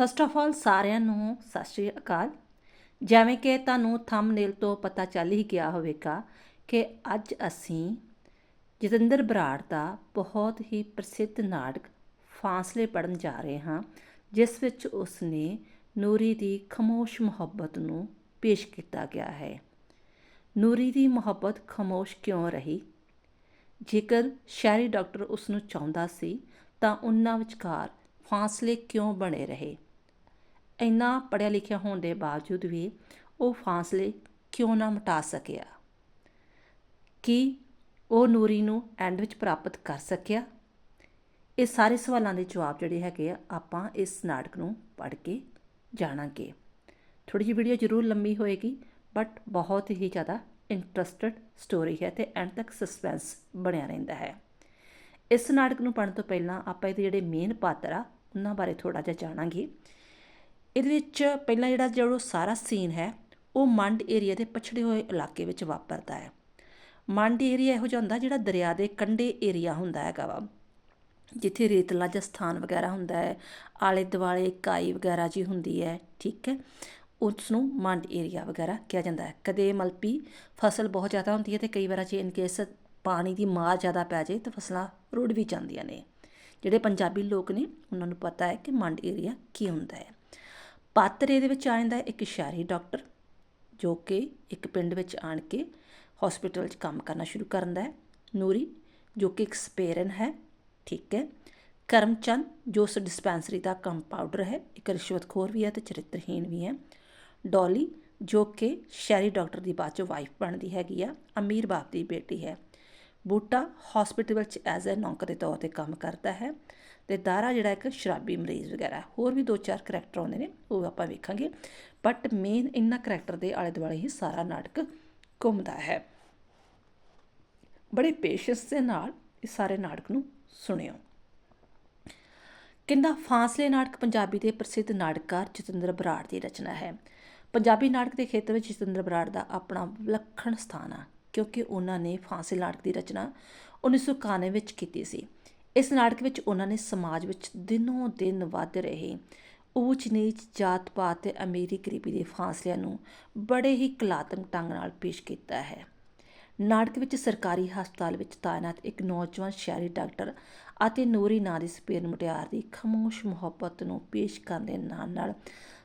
First of all ਸਾਰਿਆਂ ਨੂੰ ਸਤਿ ਸ਼੍ਰੀ ਅਕਾਲ। ਜਿਵੇਂ ਕਿ ਤੁਹਾਨੂੰ ਥੰਬਨੇਲ ਤੋਂ ਪਤਾ ਚੱਲ ਹੀ ਗਿਆ ਹੋਵੇਗਾ ਕਿ ਅੱਜ ਅਸੀਂ ਜਤਿੰਦਰ ਬਰਾੜ ਦਾ ਬਹੁਤ ਹੀ ਪ੍ਰਸਿੱਧ ਨਾਟਕ ਫਾਸਲੇ ਪੜਨ ਜਾ ਰਹੇ ਹਾਂ, ਜਿਸ ਵਿੱਚ ਉਸਨੇ ਨੂਰੀ ਦੀ ਖਮੋਸ਼ ਮੁਹੱਬਤ ਨੂੰ ਪੇਸ਼ ਕੀਤਾ ਗਿਆ ਹੈ। ਨੂਰੀ ਦੀ ਮੁਹੱਬਤ ਖਮੋਸ਼ ਕਿਉਂ ਰਹੀ? ਜੇਕਰ ਸ਼ਹਿਰੀ ਡਾਕਟਰ ਉਸ ਨੂੰ ਚਾਹੁੰਦਾ ਸੀ, ਤਾਂ ਉਹਨਾਂ ਵਿਚਕਾਰ ਫਾਸਲੇ ਕਿਉਂ ਬਣੇ ਰਹੇ? ਇੰਨਾ ਪੜ੍ਹਿਆ ਲਿਖਿਆ ਹੋਣ ਦੇ ਬਾਵਜੂਦ ਵੀ ਉਹ ਫਾਸਲੇ ਕਿਉਂ ਨਾ ਮਿਟਾ ਸਕਿਆ? ਕੀ ਉਹ ਨੂਰੀ ਨੂੰ ਐਂਡ ਵਿੱਚ ਪ੍ਰਾਪਤ ਕਰ ਸਕਿਆ? ਇਹ ਸਾਰੇ ਸਵਾਲਾਂ ਦੇ ਜਵਾਬ ਜਿਹੜੇ ਹੈਗੇ ਆ, ਆਪਾਂ ਇਸ ਨਾਟਕ ਨੂੰ ਪੜ੍ਹ ਕੇ ਜਾਣਾਂਗੇ। ਥੋੜੀ ਜਿਹੀ ਵੀਡੀਓ ਜ਼ਰੂਰ ਲੰਮੀ ਹੋਏਗੀ ਬਟ ਬਹੁਤ ਹੀ ਜ਼ਿਆਦਾ ਇੰਟਰਸਟਡ ਸਟੋਰੀ ਹੈ ਤੇ ਐਂਡ ਤੱਕ ਸਸਪੈਂਸ ਬਣਿਆ ਰਹਿੰਦਾ ਹੈ। ਇਸ ਨਾਟਕ ਨੂੰ ਪੜ੍ਹਨ ਤੋਂ ਪਹਿਲਾਂ ਆਪਾਂ ਇਹਦੇ ਜਿਹੜੇ ਮੇਨ ਪਾਤਰ ਆ, ਉਹਨਾਂ ਬਾਰੇ ਥੋੜਾ ਜਿਹਾ ਜਾਣਾਂਗੇ। ਇਹਦੇ ਵਿੱਚ ਪਹਿਲਾਂ ਜਿਹੜਾ ਜਿਹੜਾ ਸਾਰਾ ਸੀਨ ਹੈ, ਉਹ ਮੰਡ ਏਰੀਆ ਦੇ ਪਛੜੇ ਹੋਏ ਇਲਾਕੇ ਵਿੱਚ ਵਾਪਰਦਾ ਹੈ। ਮੰਡ ਏਰੀਆ ਇਹੋ ਜਿਹਾ ਹੁੰਦਾ ਜਿਹੜਾ ਦਰਿਆ ਦੇ ਕੰਢੇ ਏਰੀਆ ਹੁੰਦਾ ਹੈਗਾ ਵਾ, ਜਿੱਥੇ ਰੇਤਲਾ ਜਿਹਾ ਸਥਾਨ ਵਗੈਰਾ ਹੁੰਦਾ ਹੈ ਆਲੇ ਦੁਆਲੇ ਕਾਈ ਵਗੈਰਾ ਜੀ ਹੁੰਦੀ ਹੈ, ਠੀਕ ਹੈ। ਉਸ ਨੂੰ ਮੰਡ ਏਰੀਆ ਵਗੈਰਾ ਕਿਹਾ ਜਾਂਦਾ ਹੈ। ਕਦੇ ਮਲਪੀ ਫਸਲ ਬਹੁਤ ਜ਼ਿਆਦਾ ਹੁੰਦੀ ਹੈ ਤੇ ਕਈ ਵਾਰ ਜੇ ਇਨ ਕੇਸ ਪਾਣੀ ਦੀ ਮਾਰ ਜ਼ਿਆਦਾ ਪੈ ਜਾਏ ਤਾਂ ਫਸਲਾਂ ਰੁੜ ਵੀ ਜਾਂਦੀਆਂ ਨੇ। ਜਿਹੜੇ ਪੰਜਾਬੀ ਲੋਕ ਨੇ, ਉਹਨਾਂ ਨੂੰ ਪਤਾ ਹੈ ਕਿ ਮੰਡ ਏਰੀਆ ਕੀ ਹੁੰਦਾ ਹੈ। ਪਾਤਰ ਇਹਦੇ ਵਿੱਚ ਆ ਜਾਂਦਾ ਇੱਕ ਸ਼ਹਿਰੀ ਡਾਕਟਰ, ਜੋ ਕਿ ਇੱਕ ਪਿੰਡ ਵਿੱਚ ਆਣ ਕੇ ਹਸਪੀਟਲ 'ਚ ਕੰਮ ਕਰਨਾ ਸ਼ੁਰੂ ਕਰਦਾ ਹੈ। ਨੂਰੀ, ਜੋ ਕਿ ਐਕਸਪੀਰੀਅਨ ਹੈ, ਠੀਕ ਹੈ। ਕਰਮਚੰਦ, ਜੋ ਉਸ ਡਿਸਪੈਂਸਰੀ ਦਾ ਕੰਪਾਊਂਡਰ ਹੈ, ਇੱਕ ਰਿਸ਼ਵਤਖੋਰ ਵੀ ਹੈ ਤੇ ਚਰਿੱਤਰਹੀਣ ਵੀ ਹੈ। ਡੋਲੀ, ਜੋ ਕਿ ਸ਼ਹਿਰੀ ਡਾਕਟਰ ਦੀ ਬਾਅਦ ਚੋਂ ਵਾਈਫ ਬਣਦੀ ਹੈਗੀ ਆ, ਅਮੀਰ ਬਾਪ ਦੀ ਬੇਟੀ ਹੈ। ਬੂਟਾ ਹਸਪੀਟਲ ਵਿੱਚ ਐਜ਼ ਅ ਨੌਕਰ ਦੇ ਤੌਰ ਤੇ ਕੰਮ ਕਰਦਾ ਹੈ। ਤੇ ਦਾਰਾ ਜਿਹੜਾ ਇੱਕ ਸ਼ਰਾਬੀ ਮਰੀਜ਼ ਵਗੈਰਾ, ਹੋਰ ਵੀ ਦੋ ਚਾਰ ਕਰੈਕਟਰ ਆਉਂਦੇ ਨੇ, ਉਹ ਆਪਾਂ ਵੇਖਾਂਗੇ। ਬਟ ਮੇਨ ਇਹਨਾਂ ਕਰੈਕਟਰ ਦੇ ਆਲੇ ਦੁਆਲੇ ਹੀ ਸਾਰਾ ਨਾਟਕ ਘੁੰਮਦਾ ਹੈ। ਬੜੇ ਪੇਸ਼ੈਂਸ ਦੇ ਨਾਲ ਇਸ ਸਾਰੇ ਨਾਟਕ ਨੂੰ ਸੁਣਿਓ। ਕਹਿੰਦਾ ਫਾਸਲੇ ਨਾਟਕ ਪੰਜਾਬੀ ਦੇ ਪ੍ਰਸਿੱਧ ਨਾਟਕਕਾਰ ਜਤਿੰਦਰ ਬਰਾੜ ਦੀ ਰਚਨਾ ਹੈ। ਪੰਜਾਬੀ ਨਾਟਕ ਦੇ ਖੇਤਰ ਵਿੱਚ ਜਤਿੰਦਰ ਬਰਾੜ ਦਾ ਆਪਣਾ ਵਿਲੱਖਣ ਸਥਾਨ ਆ, ਕਿਉਂਕਿ ਉਹਨਾਂ ਨੇ ਫਾਸਲੇ ਨਾਟਕ ਦੀ ਰਚਨਾ 1991 ਵਿੱਚ ਕੀਤੀ ਸੀ। ਇਸ ਨਾਟਕ ਵਿੱਚ ਉਹਨਾਂ ਨੇ ਸਮਾਜ ਵਿੱਚ ਦਿਨੋਂ ਦਿਨ ਵੱਧ ਰਹੇ ਊਚ ਨੀਚ ਜਾਤ ਪਾਤ ਤੇ ਅਮੀਰੀ ਗਰੀਬੀ ਦੇ ਫਾਸਲਿਆਂ ਨੂੰ ਬੜੇ ਹੀ ਕਲਾਤਮਕ ਢੰਗ ਨਾਲ ਪੇਸ਼ ਕੀਤਾ ਹੈ। ਨਾਟਕ ਵਿੱਚ ਸਰਕਾਰੀ ਹਸਪਤਾਲ ਵਿੱਚ ਤਾਇਨਾਤ ਇੱਕ ਨੌਜਵਾਨ ਸ਼ਹਿਰੀ ਡਾਕਟਰ ਅਤੇ ਨੂਰੀ ਨਾਂ ਦੀ ਸਪੇਨ ਮੁਟਿਆਰ ਦੀ ਖਮੋਸ਼ ਮੁਹੱਬਤ ਨੂੰ ਪੇਸ਼ ਕਰਨ ਦੇ ਨਾਲ ਨਾਲ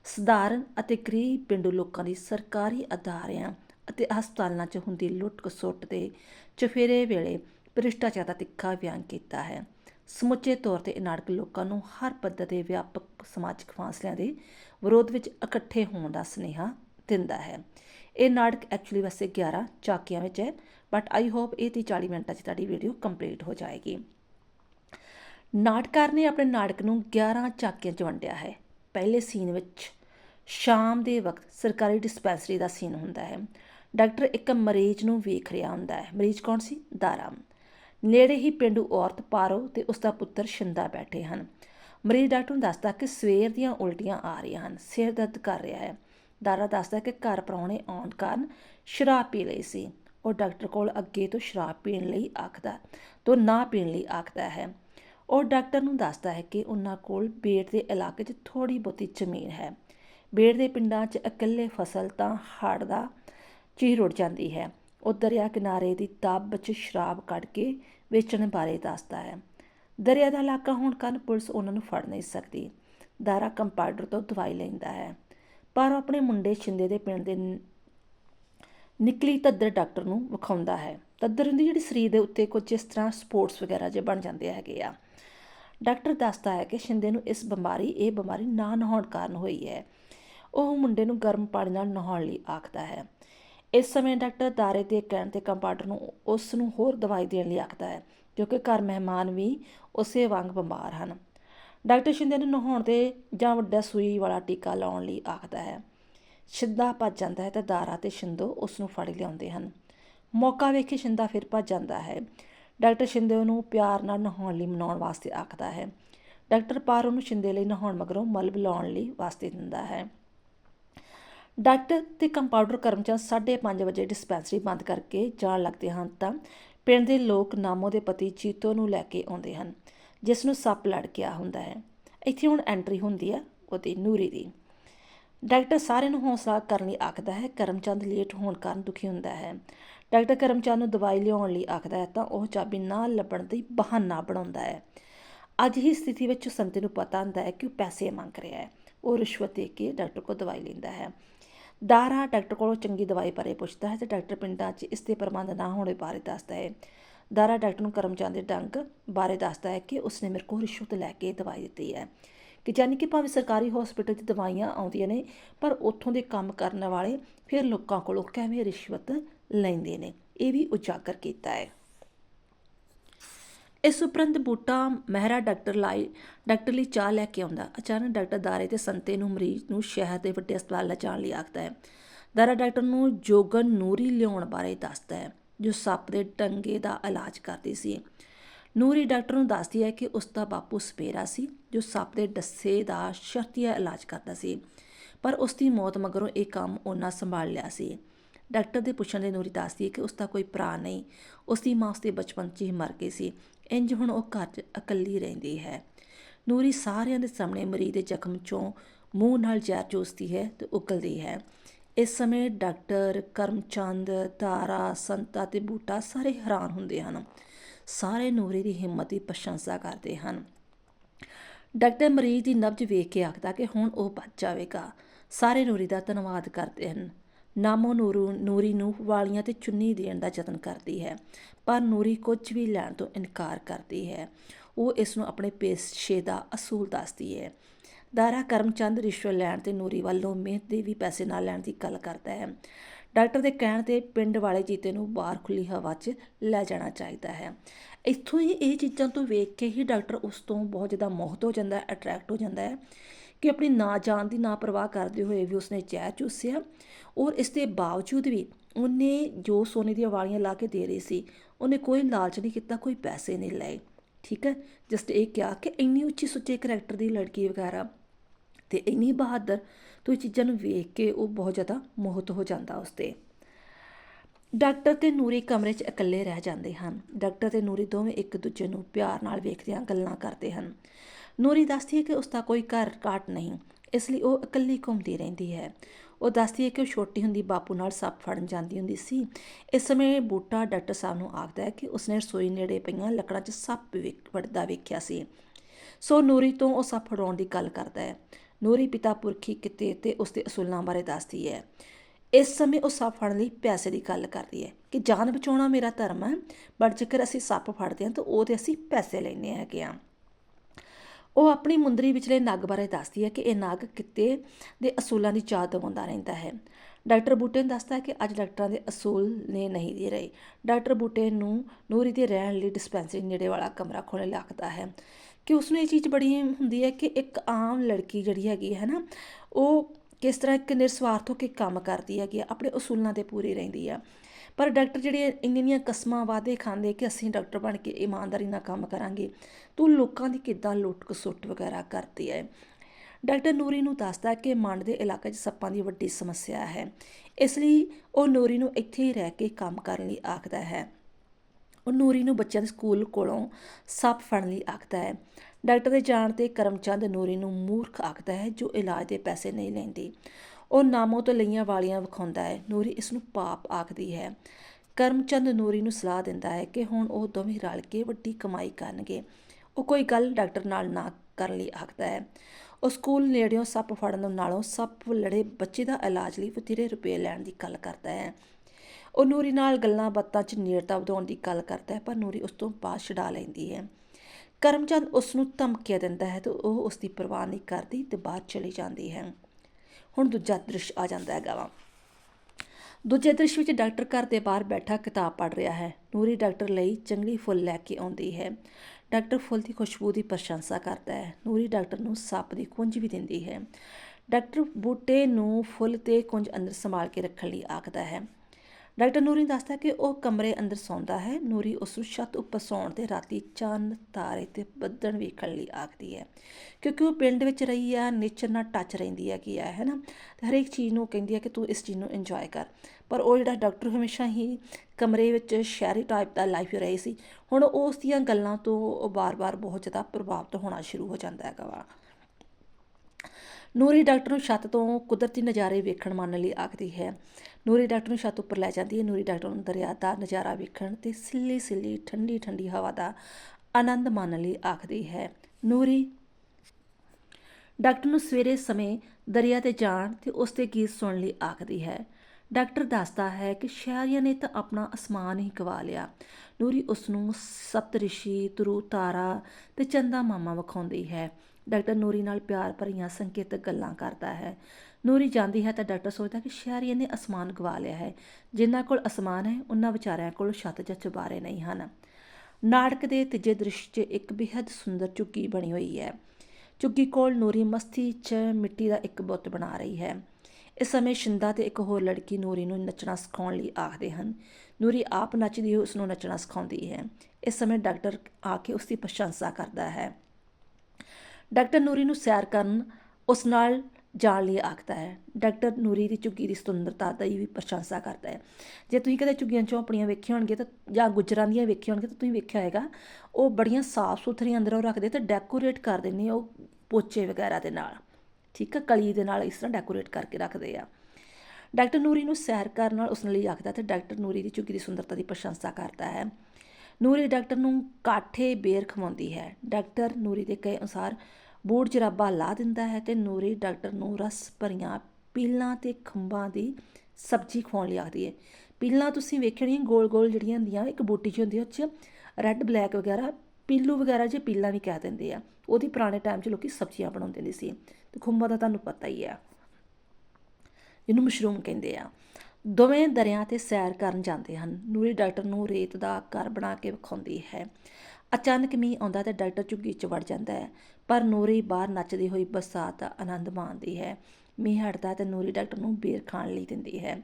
ਸਧਾਰਨ ਅਤੇ ਗਰੀਬ ਪਿੰਡੂ ਲੋਕਾਂ ਦੀ ਸਰਕਾਰੀ ਅਦਾਰਿਆਂ ਅਤੇ ਹਸਪਤਾਲਾਂ 'ਚ ਹੁੰਦੀ ਲੁੱਟ ਖਸੁੱਟ ਦੇ ਚਫੇਰੇ ਵੇਲੇ ਭ੍ਰਿਸ਼ਟਾਚਾਰ ਦਾ ਤਿੱਖਾ ਬਿਆਨ ਕੀਤਾ ਹੈ। ਸਮੁੱਚੇ ਤੌਰ ਤੇ ਇਹ ਨਾਟਕ ਲੋਕਾਂ ਨੂੰ ਹਰ ਪੱਧਰ ਦੇ ਵਿਆਪਕ ਸਮਾਜਿਕ ਫਾਸਲਿਆਂ ਦੇ ਵਿਰੋਧ ਵਿੱਚ ਇਕੱਠੇ ਹੋਣ ਦਾ ਸੁਨੇਹਾ ਦਿੰਦਾ ਹੈ। ਇਹ ਨਾਟਕ ਐਕਚੁਅਲੀ ਵੈਸੇ 11 ਚਾਕਿਆਂ ਵਿੱਚ ਹੈ ਬਟ ਆਈ ਹੋਪ ਇਹ 30 40 ਮਿੰਟਾਂ 'ਚ ਤੁਹਾਡੀ ਵੀਡੀਓ ਕੰਪਲੀਟ ਹੋ ਜਾਏਗੀ। ਨਾਟਕਾਰ ਨੇ ਆਪਣੇ ਨਾਟਕ ਨੂੰ 11 ਚਾਕਿਆਂ 'ਚ ਵੰਡਿਆ ਹੈ। ਪਹਿਲੇ ਸੀਨ ਵਿੱਚ ਸ਼ਾਮ ਦੇ ਵਕਤ ਸਰਕਾਰੀ ਡਿਸਪੈਂਸਰੀ ਦਾ ਸੀਨ ਹੁੰਦਾ ਹੈ। ਡਾਕਟਰ ਇੱਕ ਮਰੀਜ਼ ਨੂੰ ਵੇਖ ਰਿਹਾ ਹੁੰਦਾ ਹੈ। ਮਰੀਜ਼ ਕੌਣ ਸੀ? ਦਾਰਾ। ਨੇੜੇ ਹੀ ਪਿੰਡੂ ਔਰਤ ਪਾਰੋ ਤੇ ਉਸ ਦਾ ਪੁੱਤਰ ਸ਼ਿੰਦਾ ਬੈਠੇ ਹਨ। ਮਰੀਜ਼ ਡਾਕਟਰ ਨੂੰ ਦੱਸਦਾ ਕਿ ਸਵੇਰ ਦੀਆਂ ਉਲਟੀਆਂ ਆ ਰਹੀਆਂ ਹਨ। ਸਿਰ ਦਰਦ ਕਰ ਰਿਹਾ ਹੈ। ਦਾਰਾ ਦੱਸਦਾ ਕਿ ਘਰ ਪਰਾਉਣੇ ਆਉਣ ਕਾਰਨ ਸ਼ਰਾਬ ਪੀ ਲਈ ਸੀ। ਉਹ ਡਾਕਟਰ ਕੋਲ ਅੱਗੇ ਤੋਂ ਸ਼ਰਾਬ ਪੀਣ ਲਈ ਆਖਦਾ, ਤੋਂ ਨਾ ਪੀਣ ਲਈ ਆਖਦਾ ਹੈ। ਉਹ ਡਾਕਟਰ ਨੂੰ ਦੱਸਦਾ ਹੈ ਕਿ ਉਹਨਾਂ ਕੋਲ ਬੇੜ ਦੇ ਇਲਾਕੇ 'ਚ ਥੋੜੀ ਬਹੁਤੀ ਜ਼ਮੀਨ ਹੈ। ਬੇੜ ਦੇ ਪਿੰਡਾਂ 'ਚ ਇਕੱਲੇ ਫਸਲ ਤਾਂ ਹੜ੍ਹ ਦਾ ਚੀਰ ਉੱਡ ਜਾਂਦੀ ਹੈ। ਉਹ ਦਰਿਆ ਕਿਨਾਰੇ ਦੀ ਤੱਬ 'ਚ ਸ਼ਰਾਬ ਕੱਢ ਕੇ ਵੇਚਣ ਬਾਰੇ ਦੱਸਦਾ ਹੈ। ਦਰਿਆ ਦਾ ਇਲਾਕਾ ਹੋਣ ਕਾਰਨ ਪੁਲਿਸ ਉਹਨਾਂ ਨੂੰ ਫੜ ਨਹੀਂ ਸਕਦੀ। ਦਾਰਾ ਕੰਪਾਊਂਡਰ ਤੋਂ ਦਵਾਈ ਲੈਂਦਾ ਹੈ। ਪਰ ਉਹ ਆਪਣੇ ਮੁੰਡੇ ਛਿੰਦੇ ਦੇ ਪਿੰਡ ਦੇ ਨਿਕਲੀ ਤੱਦਰ ਡਾਕਟਰ ਨੂੰ ਵਿਖਾਉਂਦਾ ਹੈ। ਤੱਦਰ ਦੀ ਜਿਹੜੀ ਸਰੀਰ ਦੇ ਉੱਤੇ ਕੁਝ ਇਸ ਤਰ੍ਹਾਂ ਸਪੋਰਟਸ ਵਗੈਰਾ ਜੇ ਬਣ ਜਾਂਦੇ ਹੈਗੇ ਆ। ਡਾਕਟਰ ਦੱਸਦਾ ਹੈ ਕਿ ਛਿੰਦੇ ਨੂੰ ਇਸ ਬਿਮਾਰੀ, ਇਹ ਬਿਮਾਰੀ ਨਾ ਨਹਾਉਣ ਕਾਰਨ ਹੋਈ ਹੈ। ਉਹ ਮੁੰਡੇ ਨੂੰ ਗਰਮ ਪਾਣੀ ਨਾਲ ਨਹਾਉਣ ਲਈ ਆਖਦਾ ਹੈ। ਇਸ ਸਮੇਂ ਡਾਕਟਰ ਦਾਰੇ ਦੇ ਕਹਿਣ ਤੇ ਕੰਪਾਊਂਡਰ ਨੂੰ ਉਸ ਨੂੰ ਹੋਰ ਦਵਾਈ ਦੇਣ ਲਈ ਆਖਦਾ ਹੈ ਕਿਉਂਕਿ ਘਰ ਮਹਿਮਾਨ ਵੀ ਉਸੇ ਵਾਂਗ ਬਿਮਾਰ ਹਨ। ਡਾਕਟਰ ਸ਼ਿੰਦੇ ਨੂੰ ਨਹਾਉਣ ਤੇ ਜਾਂ ਵੱਡਾ ਸੂਈ ਵਾਲਾ ਟੀਕਾ ਲਾਉਣ ਲਈ ਆਖਦਾ ਹੈ। ਸ਼ਿੰਦਾ ਭੱਜ ਜਾਂਦਾ ਹੈ ਤੇ ਦਾਰਾ ਤੇ ਸ਼ਿੰਦੋ ਉਸ ਨੂੰ ਫੜ ਲਿਆਉਂਦੇ ਹਨ। ਮੌਕਾ ਵੇਖ ਕੇ ਸ਼ਿੰਦਾ ਫਿਰ ਭੱਜ ਜਾਂਦਾ ਹੈ। ਡਾਕਟਰ ਸ਼ਿੰਦੇ ਨੂੰ ਪਿਆਰ ਨਾਲ ਨਹਾਉਣ ਲਈ ਮਨਾਉਣ ਵਾਸਤੇ ਆਖਦਾ ਹੈ। ਡਾਕਟਰ ਪਾਰੋ ਨੂੰ ਸ਼ਿੰਦੇ ਲਈ ਨਹਾਉਣ ਮਗਰੋਂ ਮਲਬ ਲਾਉਣ ਲਈ ਵਾਸਤੇ ਦਿੰਦਾ ਹੈ। ਡਾਕਟਰ ਤੇ ਕੰਪਾਊਂਡਰ ਕਰਮਚਾਰੀ 5:30 ਵਜੇ ਡਿਸਪੈਂਸਰੀ ਬੰਦ ਕਰਕੇ ਜਾਣ ਲੱਗਦੇ ਹਨ ਤਾਂ ਪਿੰਡ ਦੇ ਲੋਕ ਨਾਮੋ ਦੇ ਪਤੀ ਜੀਤੋ ਨੂੰ ਲੈ ਕੇ ਆਉਂਦੇ ਹਨ, ਜਿਸ ਨੂੰ ਸੱਪ ਲੜ ਗਿਆ ਹੁੰਦਾ ਹੈ। ਇੱਥੇ ਹੁਣ ਐਂਟਰੀ ਹੁੰਦੀ ਹੈ ਉਹਦੀ ਨੂਰੀ ਦੀ। ਡਾਕਟਰ ਸਾਰਿਆਂ ਨੂੰ ਹੌਸਲਾ ਕਰਨ ਲਈ ਆਖਦਾ ਹੈ, ਕਰਮਚੰਦ ਲੇਟ ਹੋਣ ਕਾਰਨ ਦੁਖੀ ਹੁੰਦਾ ਹੈ। ਡਾਕਟਰ ਕਰਮਚੰਦ ਨੂੰ ਦਵਾਈ ਲਿਆਉਣ ਲਈ ਆਖਦਾ ਹੈ ਤਾਂ ਉਹ ਚਾਬੀ ਨਾ ਲੱਭਣ ਦੀ ਬਹਾਨਾ ਬਣਾਉਂਦਾ ਹੈ। ਅੱਜ ਹੀ ਸਥਿਤੀ ਵਿੱਚ ਸੰਤੇ ਨੂੰ ਪਤਾ ਹੁੰਦਾ ਹੈ ਕਿ ਉਹ ਪੈਸੇ ਮੰਗ ਰਿਹਾ ਹੈ। ਉਹ ਰਿਸ਼ਵਤ ਦੇ ਕੇ ਡਾਕਟਰ ਕੋਲ ਦਵਾਈ ਲੈਂਦਾ ਹੈ। ਦਾਰਾ ਡਾਕਟਰ ਕੋਲੋਂ ਚੰਗੀ ਦਵਾਈ ਬਾਰੇ ਪੁੱਛਦਾ ਹੈ ਤੇ ਡਾਕਟਰ ਪਿੰਡਾਂ 'ਚ ਇਸ ਦੇ ਪ੍ਰਬੰਧ ਨਾ ਹੋਣੇ ਬਾਰੇ ਦੱਸਦਾ ਹੈ। ਦਾਰਾ ਡਾਕਟਰ ਨੂੰ ਕਰਮਚੰਦ ਦੇ ਡੰਗ ਬਾਰੇ ਦੱਸਦਾ ਹੈ ਕਿ ਉਸਨੇ ਮੇਰੇ ਕੋਲ ਰਿਸ਼ਵਤ ਲੈ ਕੇ ਦਵਾਈ ਦਿੱਤੀ ਹੈ ਕਿ ਜਾਨੀ ਕਿ ਭਾਵੇਂ ਸਰਕਾਰੀ ਹਸਪੀਟਲ 'ਚ ਦਵਾਈਆਂ ਆਉਂਦੀਆਂ ਨੇ, ਪਰ ਉੱਥੋਂ ਦੇ ਕੰਮ ਕਰਨ ਵਾਲੇ ਫਿਰ ਲੋਕਾਂ ਕੋਲੋਂ ਕਿਵੇਂ ਰਿਸ਼ਵਤ ਲੈਂਦੇ ਨੇ, ਇਹ ਵੀ ਉਜਾਗਰ ਕੀਤਾ ਹੈ। ਇਸ ਉਪਰੰਤ ਬੂਟਾ ਮਹਿਰਾ ਡਾਕਟਰ ਲਾਈ, ਡਾਕਟਰ ਲਈ ਚਾਹ ਲੈ ਕੇ ਆਉਂਦਾ। ਅਚਾਨਕ ਡਾਕਟਰ ਦਾਰੇ ਤੇ ਸੰਤੇ ਨੂੰ ਮਰੀਜ਼ ਨੂੰ ਸ਼ਹਿਰ ਦੇ ਵੱਡੇ ਹਸਪਤਾਲ ਲਿਜਾਣ ਲਈ ਆਖਦਾ ਹੈ। ਦਾਰਾ ਡਾਕਟਰ ਨੂੰ ਜੋਗਨ ਨੂਰੀ ਲਿਆਉਣ ਬਾਰੇ ਦੱਸਦਾ ਹੈ, ਜੋ ਸੱਪ ਦੇ ਟੰਗੇ ਦਾ ਇਲਾਜ ਕਰਦੀ ਸੀ। ਨੂਰੀ ਡਾਕਟਰ ਨੂੰ ਦੱਸਦੀ ਹੈ ਕਿ ਉਸ ਦਾ ਬਾਪੂ ਸਪੇਰਾ ਸੀ, ਜੋ ਸੱਪ ਦੇ ਡੱਸੇ ਦਾ ਸ਼ਰਤੀਆ ਇਲਾਜ ਕਰਦਾ ਸੀ, ਪਰ ਉਸ ਦੀ ਮੌਤ ਮਗਰੋਂ ਇਹ ਕੰਮ ਉਹਨਾਂ ਸੰਭਾਲ ਲਿਆ ਸੀ। ਡਾਕਟਰ ਦੇ ਪੁੱਛਣ ਦੇ ਨੂਰੀ ਦੱਸਦੀ ਹੈ ਕਿ ਉਸ ਦਾ ਕੋਈ ਭਰਾ ਨਹੀਂ ਉਸ ਦੀ ਮਾਂ ਉਸ ਦੇ ਬਚਪਨ 'ਚ ਹੀ ਮਰ ਗਈ ਸੀ, ਇੰਜ ਹੁਣ ਉਹ ਘਰ 'ਚ ਇਕੱਲੀ ਰਹਿੰਦੀ ਹੈ। ਨੂਰੀ ਸਾਰਿਆਂ ਦੇ ਸਾਹਮਣੇ ਮਰੀਜ਼ ਦੇ ਜ਼ਖਮ 'ਚੋਂ ਮੂੰਹ ਨਾਲ ਜ਼ਹਿਰ ਚੂਸਦੀ ਹੈ ਤੇ ਉਕਲਦੀ ਹੈ। ਇਸ ਸਮੇਂ ਡਾਕਟਰ ਕਰਮਚੰਦ ਤਾਰਾ ਸੰਤਾ ਤੇ ਬੂਟਾ ਸਾਰੇ ਹੈਰਾਨ ਹੁੰਦੇ ਹਨ। ਸਾਰੇ ਨੂਰੀ ਦੀ ਹਿੰਮਤ ਦੀ ਪ੍ਰਸ਼ੰਸਾ ਕਰਦੇ ਹਨ। ਡਾਕਟਰ ਮਰੀਜ਼ ਦੀ ਨਬਜ ਵੇਖ ਕੇ ਆਖਦਾ ਕਿ ਹੁਣ ਉਹ ਬਚ ਜਾਵੇਗਾ। ਸਾਰੇ ਨੂਰੀ ਦਾ ਧੰਨਵਾਦ ਕਰਦੇ ਹਨ। ਨਾਮੋ ਨੂਰੂ, ਨੂਰੀ ਨੂੰ ਵਾਲੀਆਂ ਤੇ ਚੁੰਨੀ ਦੇਣ ਦਾ ਯਤਨ ਕਰਦੀ ਹੈ, ਪਰ ਨੂਰੀ ਕੁਝ ਵੀ ਲੈਣ ਤੋਂ ਇਨਕਾਰ ਕਰਦੀ ਹੈ। ਉਹ ਇਸ ਨੂੰ ਆਪਣੇ ਪੇਸ਼ੇ ਦਾ ਅਸੂਲ ਦੱਸਦੀ ਹੈ। ਦਾਰਾ ਕਰਮਚੰਦ ਰਿਸ਼ਵਤ ਲੈਣ ਤੇ ਨੂਰੀ ਵੱਲੋਂ ਮਿਹਨਤ ਦੇ ਵੀ ਪੈਸੇ ਨਾ ਲੈਣ ਦੀ ਗੱਲ ਕਰਦਾ ਹੈ। ਡਾਕਟਰ ਦੇ ਕਹਿਣ ਤੇ ਪਿੰਡ ਵਾਲੇ ਜੀਤੇ ਨੂੰ ਬਾਹਰ ਖੁੱਲੀ ਹਵਾ 'ਚ ਲੈ ਜਾਣਾ ਚਾਹੀਦਾ ਹੈ। ਇੱਥੋਂ ਹੀ ਇਹ ਚੀਜ਼ਾਂ ਤੋਂ ਵੇਖ ਕੇ ਹੀ ਡਾਕਟਰ ਉਸ ਤੋਂ ਬਹੁਤ ਜ਼ਿਆਦਾ ਮੋਹਿਤ ਹੋ ਜਾਂਦਾ ਹੈ, ਅਟਰੈਕਟ ਹੋ ਜਾਂਦਾ ਹੈ। ਕਿ ਆਪਣੀ ਨਾ ਜਾਣ ਦੀ ਨਾ ਪਰਵਾਹ ਕਰਦੇ ਹੋਏ ਵੀ ਉਸਨੇ ਜ਼ਹਿਰ ਚੂਸਿਆ ਔਰ ਇਸ ਦੇ ਬਾਵਜੂਦ ਵੀ ਉਹਨੇ ਜੋ ਸੋਨੇ ਦੀਆਂ ਵਾਲੀਆਂ ਲਾ ਕੇ ਦੇ ਰਹੀ ਸੀ, ਉਹਨੇ ਕੋਈ ਲਾਲਚ ਨਹੀਂ ਕੀਤਾ, ਕੋਈ ਪੈਸੇ ਨਹੀਂ ਲਏ। ਠੀਕ ਹੈ? ਜਸਟ ਇਹ ਕਿਹਾ ਕਿ ਇੰਨੀ ਉੱਚੀ ਸੁੱਚੇ ਕਰੈਕਟਰ ਦੀ ਲੜਕੀ ਵਗੈਰਾ ਤੇ ਇੰਨੀ ਬਹਾਦਰ, ਤੋਂ ਇਹ ਚੀਜ਼ਾਂ ਨੂੰ ਵੇਖ ਕੇ ਉਹ ਬਹੁਤ ਜ਼ਿਆਦਾ ਮੋਹਿਤ ਹੋ ਜਾਂਦਾ ਉਸ ਤੇ ਡਾਕਟਰ ਤੇ ਨੂਰੀ ਕਮਰੇ 'ਚ ਇਕੱਲੇ ਰਹਿ ਜਾਂਦੇ ਹਨ। ਡਾਕਟਰ ਤੇ ਨੂਰੀ ਦੋਵੇਂ ਇੱਕ ਦੂਜੇ ਨੂੰ ਪਿਆਰ ਨਾਲ ਵੇਖਦਿਆਂ ਗੱਲਾਂ ਕਰਦੇ ਹਨ। ਨੂਰੀ ਦੱਸਦੀ ਹੈ ਕਿ ਉਸ ਦਾ ਕੋਈ ਘਰ ਕਾਟ ਨਹੀਂ, ਇਸ ਲਈ ਉਹ ਇਕੱਲੀ ਘੁੰਮਦੀ ਰਹਿੰਦੀ ਹੈ। ਉਹ ਦੱਸਦੀ ਹੈ ਕਿ ਉਹ ਛੋਟੀ ਹੁੰਦੀ ਬਾਪੂ ਨਾਲ ਸੱਪ ਫੜਨ ਜਾਂਦੀ ਹੁੰਦੀ ਸੀ। ਇਸ ਸਮੇਂ ਬੂਟਾ ਡਾਕਟਰ ਸਾਹਿਬ ਨੂੰ ਆਖਦਾ ਹੈ ਕਿ ਉਸਨੇ ਰਸੋਈ ਨੇੜੇ ਪਈਆਂ ਲੱਕੜਾਂ 'ਚ ਸੱਪ ਵੇਖ- ਵੜਦਾ ਵੇਖਿਆ ਸੀ। ਸੋ ਨੂਰੀ ਤੋਂ ਉਹ ਸੱਪ ਫੜਾਉਣ ਦੀ ਗੱਲ ਕਰਦਾ ਹੈ। ਨੂਰੀ ਪਿਤਾ ਪੁਰਖੀ ਕਿਤੇ ਤੇ ਉਸ ਦੇ ਅਸੂਲਾਂ ਬਾਰੇ ਦੱਸਦੀ ਹੈ। ਇਸ ਸਮੇਂ ਉਹ ਸੱਪ ਫੜਨ ਲਈ ਪੈਸੇ ਦੀ ਗੱਲ ਕਰਦੀ ਹੈ ਕਿ ਜਾਨ ਬਚਾਉਣਾ ਮੇਰਾ ਧਰਮ ਹੈ ਬਟ ਜੇਕਰ ਅਸੀਂ ਸੱਪ ਫੜਦੇ ਹਾਂ ਤਾਂ ਉਹ ਉਹਦੇ ਅਸੀਂ ਪੈਸੇ ਲੈਣੇ ਹੈਗੇ ਆ ਉਹ ਆਪਣੀ ਮੁੰਦਰੀ ਵਿਚਲੇ ਨਗ ਬਾਰੇ ਦੱਸਦੀ ਹੈ ਕਿ ਇਹ ਨਗ ਕਿਤੇ ਦੇ ਅਸੂਲਾਂ ਦੀ ਚਾਹ ਦਿਵਾਉਂਦਾ ਰਹਿੰਦਾ ਹੈ। ਡਾਕਟਰ ਬੂਟੇ ਨੇ ਦੱਸਦਾ ਕਿ ਅੱਜ ਡਾਕਟਰਾਂ ਦੇ ਅਸੂਲ ਨੇ ਨਹੀਂ ਦੇ ਰਹੇ। ਡਾਕਟਰ ਬੂਟੇ ਨੂੰ ਨੂਰੀ ਦੇ ਰਹਿਣ ਲਈ ਡਿਸਪੈਂਸਰੀ ਨੇੜੇ ਵਾਲਾ ਕਮਰਾ ਖੋਲ੍ਹਣ ਲੱਗਦਾ ਹੈ ਕਿ ਉਸ ਨੂੰ ਇਹ ਚੀਜ਼ ਬੜੀ ਹੁੰਦੀ ਹੈ ਕਿ ਇੱਕ ਆਮ ਲੜਕੀ ਜਿਹੜੀ ਹੈਗੀ ਹੈ ਨਾ, ਉਹ ਕਿਸ ਤਰ੍ਹਾਂ ਇੱਕ ਨਿਰਸਵਾਰਥ ਹੋ ਕੇ ਕੰਮ ਕਰਦੀ ਹੈਗੀ ਆ ਆਪਣੇ ਅਸੂਲਾਂ ਤੇ ਪੂਰੀ ਰਹਿੰਦੀ ਆ ਪਰ ਡਾਕਟਰ ਜਿਹੜੇ ਇੰਨੀਆਂ ਇੰਨੀਆਂ ਕਸਮਾਂ ਵਾਅਦੇ ਖਾਂਦੇ ਕਿ ਅਸੀਂ ਡਾਕਟਰ ਬਣ ਕੇ ਇਮਾਨਦਾਰੀ ਨਾਲ ਕੰਮ ਕਰਾਂਗੇ, ਤੂੰ ਲੋਕਾਂ ਦੀ ਕਿੱਦਾਂ ਲੁੱਟ ਕਸੁੱਟ ਵਗੈਰਾ ਕਰਦੀ ਹੈ ਡਾਕਟਰ ਨੂਰੀ ਨੂੰ ਦੱਸਦਾ ਕਿ ਮੰਡ ਦੇ ਇਲਾਕੇ 'ਚ ਸੱਪਾਂ ਦੀ ਵੱਡੀ ਸਮੱਸਿਆ ਹੈ। ਇਸ ਲਈ ਉਹ ਨੂਰੀ ਨੂੰ ਇੱਥੇ ਹੀ ਰਹਿ ਕੇ ਕੰਮ ਕਰਨ ਲਈ ਆਖਦਾ ਹੈ। ਉਹ ਨੂਰੀ ਨੂੰ ਬੱਚਿਆਂ ਦੇ ਸਕੂਲ ਕੋਲੋਂ ਸੱਪ ਫੜਨ ਲਈ ਆਖਦਾ ਹੈ। ਡਾਕਟਰ ਦੇ ਜਾਣ ਤੇ ਕਰਮਚੰਦ ਨੂਰੀ ਨੂੰ ਮੂਰਖ ਆਖਦਾ ਹੈ ਜੋ ਇਲਾਜ ਦੇ ਪੈਸੇ ਨਹੀਂ ਲੈਂਦੀ। ਉਹ ਨਾਮੋ ਤੋਂ ਲਈਆਂ ਵਾਲੀਆਂ ਵਿਖਾਉਂਦਾ ਹੈ। ਨੂਰੀ ਇਸ ਨੂੰ ਪਾਪ ਆਖਦੀ ਹੈ। ਕਰਮਚੰਦ ਨੂਰੀ ਨੂੰ ਸਲਾਹ ਦਿੰਦਾ ਹੈ ਕਿ ਹੁਣ ਉਹ ਦੋਵੇਂ ਰਲ ਕੇ ਵੱਡੀ ਕਮਾਈ ਕਰਨਗੇ। ਉਹ ਕੋਈ ਗੱਲ ਡਾਕਟਰ ਨਾਲ ਨਾ ਕਰਨ ਲਈ ਆਖਦਾ ਹੈ। ਉਹ ਸਕੂਲ ਨੇੜਿਓਂ ਸੱਪ ਫੜਨ ਨਾਲੋਂ ਸੱਪ ਲੜੇ ਬੱਚੇ ਦਾ ਇਲਾਜ ਲਈ ਬਥੇਰੇ ਰੁਪਏ ਲੈਣ ਦੀ ਗੱਲ ਕਰਦਾ ਹੈ। ਉਹ ਨੂਰੀ ਨਾਲ ਗੱਲਾਂ ਬਾਤਾਂ 'ਚ ਨੇੜਤਾ ਵਧਾਉਣ ਦੀ ਗੱਲ ਕਰਦਾ ਹੈ, ਪਰ ਨੂਰੀ ਉਸ ਤੋਂ ਬਾਅਦ ਛਡਾ ਲੈਂਦੀ ਹੈ। ਕਰਮਚੰਦ ਉਸ ਨੂੰ ਧਮਕੀਆਂ ਦਿੰਦਾ ਹੈ ਤੇ ਉਹ ਉਸ ਦੀ ਪਰਵਾਹ ਨਹੀਂ ਕਰਦੀ ਤੇ ਬਾਹਰ ਚਲੀ ਜਾਂਦੀ ਹੈ। ਹੁਣ ਦੂਜਾ ਦ੍ਰਿਸ਼ ਆ ਜਾਂਦਾ ਹੈਗਾ ਵਾ। ਦੂਜੇ ਦ੍ਰਿਸ਼ ਵਿੱਚ ਡਾਕਟਰ ਘਰ ਦੇ ਬਾਹਰ ਬੈਠਾ ਕਿਤਾਬ ਪੜ੍ਹ ਰਿਹਾ ਹੈ। ਨੂਰੀ ਡਾਕਟਰ ਲਈ ਜੰਗਲੀ ਫੁੱਲ ਲੈ ਕੇ ਆਉਂਦੀ ਹੈ। ਡਾਕਟਰ ਫੁੱਲ ਦੀ ਖੁਸ਼ਬੂ ਦੀ ਪ੍ਰਸ਼ੰਸਾ ਕਰਦਾ ਹੈ। ਨੂਰੀ ਡਾਕਟਰ ਨੂੰ ਸੱਪ ਦੀ ਕੁੰਜ ਵੀ ਦਿੰਦੀ ਹੈ। ਡਾਕਟਰ ਬੂਟੇ ਨੂੰ ਫੁੱਲ ਤੇ ਕੁੰਜ ਅੰਦਰ ਸੰਭਾਲ ਕੇ ਰੱਖਣ ਲਈ ਆਖਦਾ ਹੈ। ਡਾਕਟਰ ਨੂਰੀ ਦੱਸਦਾ ਕਿ ਉਹ ਕਮਰੇ ਅੰਦਰ ਸੌਂਦਾ ਹੈ। ਨੂਰੀ ਉਸ ਨੂੰ ਛੱਤ ਉੱਪਰ ਸੌਣ ਤੇ ਰਾਤੀ ਚੰਨ ਤਾਰੇ ਤੇ ਬੱਦਲ ਵੇਖਣ ਲਈ ਆਖਦੀ ਹੈ। ਕਿਉਂਕਿ ਉਹ ਪਿੰਡ ਵਿੱਚ ਰਹੀ ਆ ਨੇਚਰ ਨਾਲ ਟੱਚ ਰਹਿੰਦੀ ਹੈ ਕੀ ਹੈ ਹੈ ਨਾ? ਹਰੇਕ ਚੀਜ਼ ਨੂੰ ਕਹਿੰਦੀ ਹੈ ਕਿ ਤੂੰ ਇਸ ਚੀਜ਼ ਨੂੰ ਇੰਜੋਏ ਕਰ। ਪਰ ਉਹ ਜਿਹੜਾ ਡਾਕਟਰ ਹਮੇਸ਼ਾ ਹੀ ਕਮਰੇ ਵਿੱਚ ਸ਼ਹਿਰੀ ਟਾਈਪ ਦਾ ਲਾਈਫ ਰਹੀ ਸੀ, ਹੁਣ ਉਸ ਦੀਆਂ ਗੱਲਾਂ ਤੋਂ ਉਹ ਬਾਰ-ਬਾਰ ਬਹੁਤ ਜ਼ਿਆਦਾ ਪ੍ਰਭਾਵਿਤ ਹੋਣਾ ਸ਼ੁਰੂ ਹੋ ਜਾਂਦਾ ਹੈਗਾ ਵਾ। ਨੂਰੀ ਡਾਕਟਰ ਨੂੰ ਛੱਤ ਤੋਂ ਕੁਦਰਤੀ ਨਜ਼ਾਰੇ ਵੇਖਣ ਮੰਨ ਲਈ ਆਖਦੀ ਹੈ ਨੂਰੀ ਡਾਕਟਰ ਨੂੰ ਛੱਤ ਉੱਪਰ ਲੈ ਜਾਂਦੀ ਹੈ। ਨੂਰੀ ਡਾਕਟਰ ਨੂੰ ਦਰਿਆ ਦਾ ਨਜ਼ਾਰਾ ਵੇਖਣ ਤੇ ਸਿੱਲੀ ਸਿੱਲੀ ਠੰਡੀ ਠੰਡੀ ਹਵਾ ਦਾ ਆਨੰਦ ਮਾਣਨ ਲਈ ਆਖਦੀ ਹੈ। ਨੂਰੀ, ਡਾਕਟਰ ਨੂੰ ਸਵੇਰੇ ਸਮੇਂ ਦਰਿਆ ਤੇ ਜਾਣ ਤੇ ਉਸ ਦੇ ਗੀਤ ਸੁਣਨ ਲਈ ਆਖਦੀ ਹੈ। ਡਾਕਟਰ ਦੱਸਦਾ ਹੈ ਕਿ ਸ਼ਹਿਰੀਆਂ ਨੇ ਤਾਂ ਆਪਣਾ ਅਸਮਾਨ ਹੀ ਗਵਾ ਲਿਆ। ਨੂਰੀ ਉਸ ਨੂੰ ਸਪਤਰਿਸ਼ੀ ਤੁਰੂ, ਤਾਰਾ ਤੇ ਚੰਦਾ ਮਾਮਾ ਵਿਖਾਉਂਦੀ ਹੈ। ਡਾਕਟਰ ਨੂਰੀ ਨਾਲ ਪਿਆਰ ਭਰੀਆਂ ਸੰਕੇਤਕ ਗੱਲਾਂ ਕਰਦਾ ਹੈ। ਨੂਰੀ ਜਾਂਦੀ ਹੈ ਤਾਂ ਡਾਕਟਰ ਸੋਚਦਾ ਕਿ ਸ਼ਹਿਰੀਏ ਨੇ ਅਸਮਾਨ ਗਵਾ ਲਿਆ ਹੈ। ਜਿਨ੍ਹਾਂ ਕੋਲ ਅਸਮਾਨ ਹੈ, ਉਹਨਾਂ ਵਿਚਾਰਿਆਂ ਕੋਲ ਛੱਤ ਜਾਂ ਚੁਬਾਰੇ ਨਹੀਂ ਹਨ। ਨਾਟਕ ਦੇ ਤੀਜੇ ਦ੍ਰਿਸ਼ 'ਚ ਇੱਕ ਬੇहद ਸੁੰਦਰ ਝੁੱਗੀ ਬਣੀ ਹੋਈ ਹੈ। ਝੁੱਗੀ ਕੋਲ ਨੂਰੀ ਮਸਤੀ 'ਚ ਮਿੱਟੀ ਦਾ ਇੱਕ ਬੁੱਤ ਬਣਾ ਰਹੀ ਹੈ। ਇਸ ਸਮੇਂ ਸ਼ਿੰਦਾ ਤੇ ਇੱਕ ਹੋਰ ਲੜਕੀ ਨੂਰੀ ਨੂੰ ਨੱਚਣਾ ਸਿਖਾਉਣ ਲਈ ਆਖਦੇ ਹਨ। ਨੂਰੀ ਆਪ ਨੱਚਦੀ ਹੋਈ ਉਸ ਨੂੰ ਨੱਚਣਾ ਸਿਖਾਉਂਦੀ ਹੈ। ਇਸ ਸਮੇਂ ਡਾਕਟਰ ਆ ਕੇ ਉਸ ਦੀ ਪ੍ਰਸ਼ੰਸਾ ਕਰਦਾ ਹੈ। ਡਾਕਟਰ ਨੂਰੀ ਨੂੰ ਸੈਰ ਕਰਨ ਉਸ ਨਾਲ ਜਾਣ ਲਈ ਆਖਦਾ ਹੈ। ਡਾਕਟਰ ਨੂਰੀ ਦੀ ਝੁੱਗੀ ਦੀ ਸੁੰਦਰਤਾ ਦੀ ਵੀ ਪ੍ਰਸ਼ੰਸਾ ਕਰਦਾ ਹੈ। ਜੇ ਤੁਸੀਂ ਕਦੇ ਝੁੱਗੀਆਂ ਚੋਂ ਵੇਖੀਆਂ ਹੋਣਗੇ ਤਾਂ ਜਾਂ ਗੁਜਰਾਂ ਦੀਆਂ ਵੇਖੀਆਂ ਹੋਣਗੇ ਤਾਂ ਤੁਸੀਂ ਵੇਖਿਆ ਹੋਏਗਾ। ਉਹ ਬੜੀਆਂ ਸਾਫ਼ ਸੁਥਰੀਆਂ ਅੰਦਰੋਂ ਰੱਖਦੇ ਤੇ ਡੈਕੋਰੇਟ ਕਰ ਦਿੰਦੇ ਉਹ ਪੋਚੇ ਵਗੈਰਾ ਦੇ ਨਾਲ। ਠੀਕ ਹੈ ਕਲੀ ਦੇ ਨਾਲ ਇਸ ਤਰ੍ਹਾਂ ਡੈਕੋਰੇਟ ਕਰਕੇ ਰੱਖਦੇ ਆ। ਡਾਕਟਰ ਨੂਰੀ ਨੂੰ ਸੈਰ ਕਰਨ ਨਾਲ ਉਸ ਲਈ ਆਖਦਾ ਤੇ ਡਾਕਟਰ ਨੂਰੀ ਦੀ ਝੁੱਗੀ ਦੀ ਸੁੰਦਰਤਾ ਦੀ ਪ੍ਰਸ਼ੰਸਾ ਕਰਦਾ ਹੈ। ਨੂਰੀ ਡਾਕਟਰ ਨੂੰ ਕਾਠੇ ਬੇਰ ਖਵਾਉਂਦੀ ਹੈ। ਡਾਕਟਰ ਨੂਰੀ ਦੇ ਕਹੇ ਅਨੁਸਾਰ ਬੂਟ ਜਰਾਬਾ ਲਾ ਦਿੰਦਾ ਹੈ ਤੇ ਨੂਰੀ ਡਾਕਟਰ ਨੂੰ ਰਸ ਭਰੀਆਂ ਪੀਲਾਂ ਤੇ ਖੰਭਾਂ ਦੀ ਸਬਜ਼ੀ ਖਵਾਉਣ ਲਈ ਆਖਦੀ ਹੈ। ਪੀਲਾਂ ਤੁਸੀਂ ਵੇਖਣੀਆਂ ਗੋਲ ਗੋਲ ਜਿਹੜੀਆਂ ਹੁੰਦੀਆਂ ਇੱਕ ਬੂਟੀ 'ਚ ਹੁੰਦੀ ਆ, ਉਹ 'ਚ ਰੈੱਡ ਬਲੈਕ ਵਗੈਰਾ ਪੀਲੂ ਵਗੈਰਾ ਜੇ ਪੀਲਾਂ ਵੀ ਕਹਿ ਦਿੰਦੇ ਆ। ਉਹਦੀ ਪੁਰਾਣੇ ਟਾਈਮ 'ਚ ਲੋਕੀ ਸਬਜ਼ੀਆਂ ਬਣਾਉਂਦੇ ਹੁੰਦੇ ਸੀ। ਤੇ ਖੁੰਬਾਂ ਦਾ ਤੁਹਾਨੂੰ ਪਤਾ ਹੀ ਆ। ਇਹਨੂੰ ਮਸ਼ਰੂਮ ਕਹਿੰਦੇ ਆ। ਦੋਵੇਂ ਦਰਿਆ ਤੇ ਸੈਰ ਕਰਨ ਜਾਂਦੇ ਹਨ। ਨੂਰੀ ਡਾਕਟਰ ਨੂੰ ਰੇਤ ਦਾ ਘਰ ਬਣਾ ਕੇ ਵਿਖਾਉਂਦੀ ਹੈ। ਅਚਾਨਕ ਮੀਂਹ ਆਉਂਦਾ ਤੇ ਡਾਕਟਰ ਝੁੱਗੀ 'ਚ ਵੜ ਜਾਂਦਾ ਹੈ, ਪਰ ਨੂਰੀ ਬਾਹਰ ਨੱਚਦੀ ਹੋਈ ਬਰਸਾਤ ਦਾ ਆਨੰਦ ਮਾਣਦੀ ਹੈ। ਮੀਂਹ ਹਟਦਾ ਤੇ ਨੂਰੀ ਡਾਕਟਰ ਨੂੰ ਬੀਰ ਖਾਣ ਲਈ ਦਿੰਦੀ ਹੈ।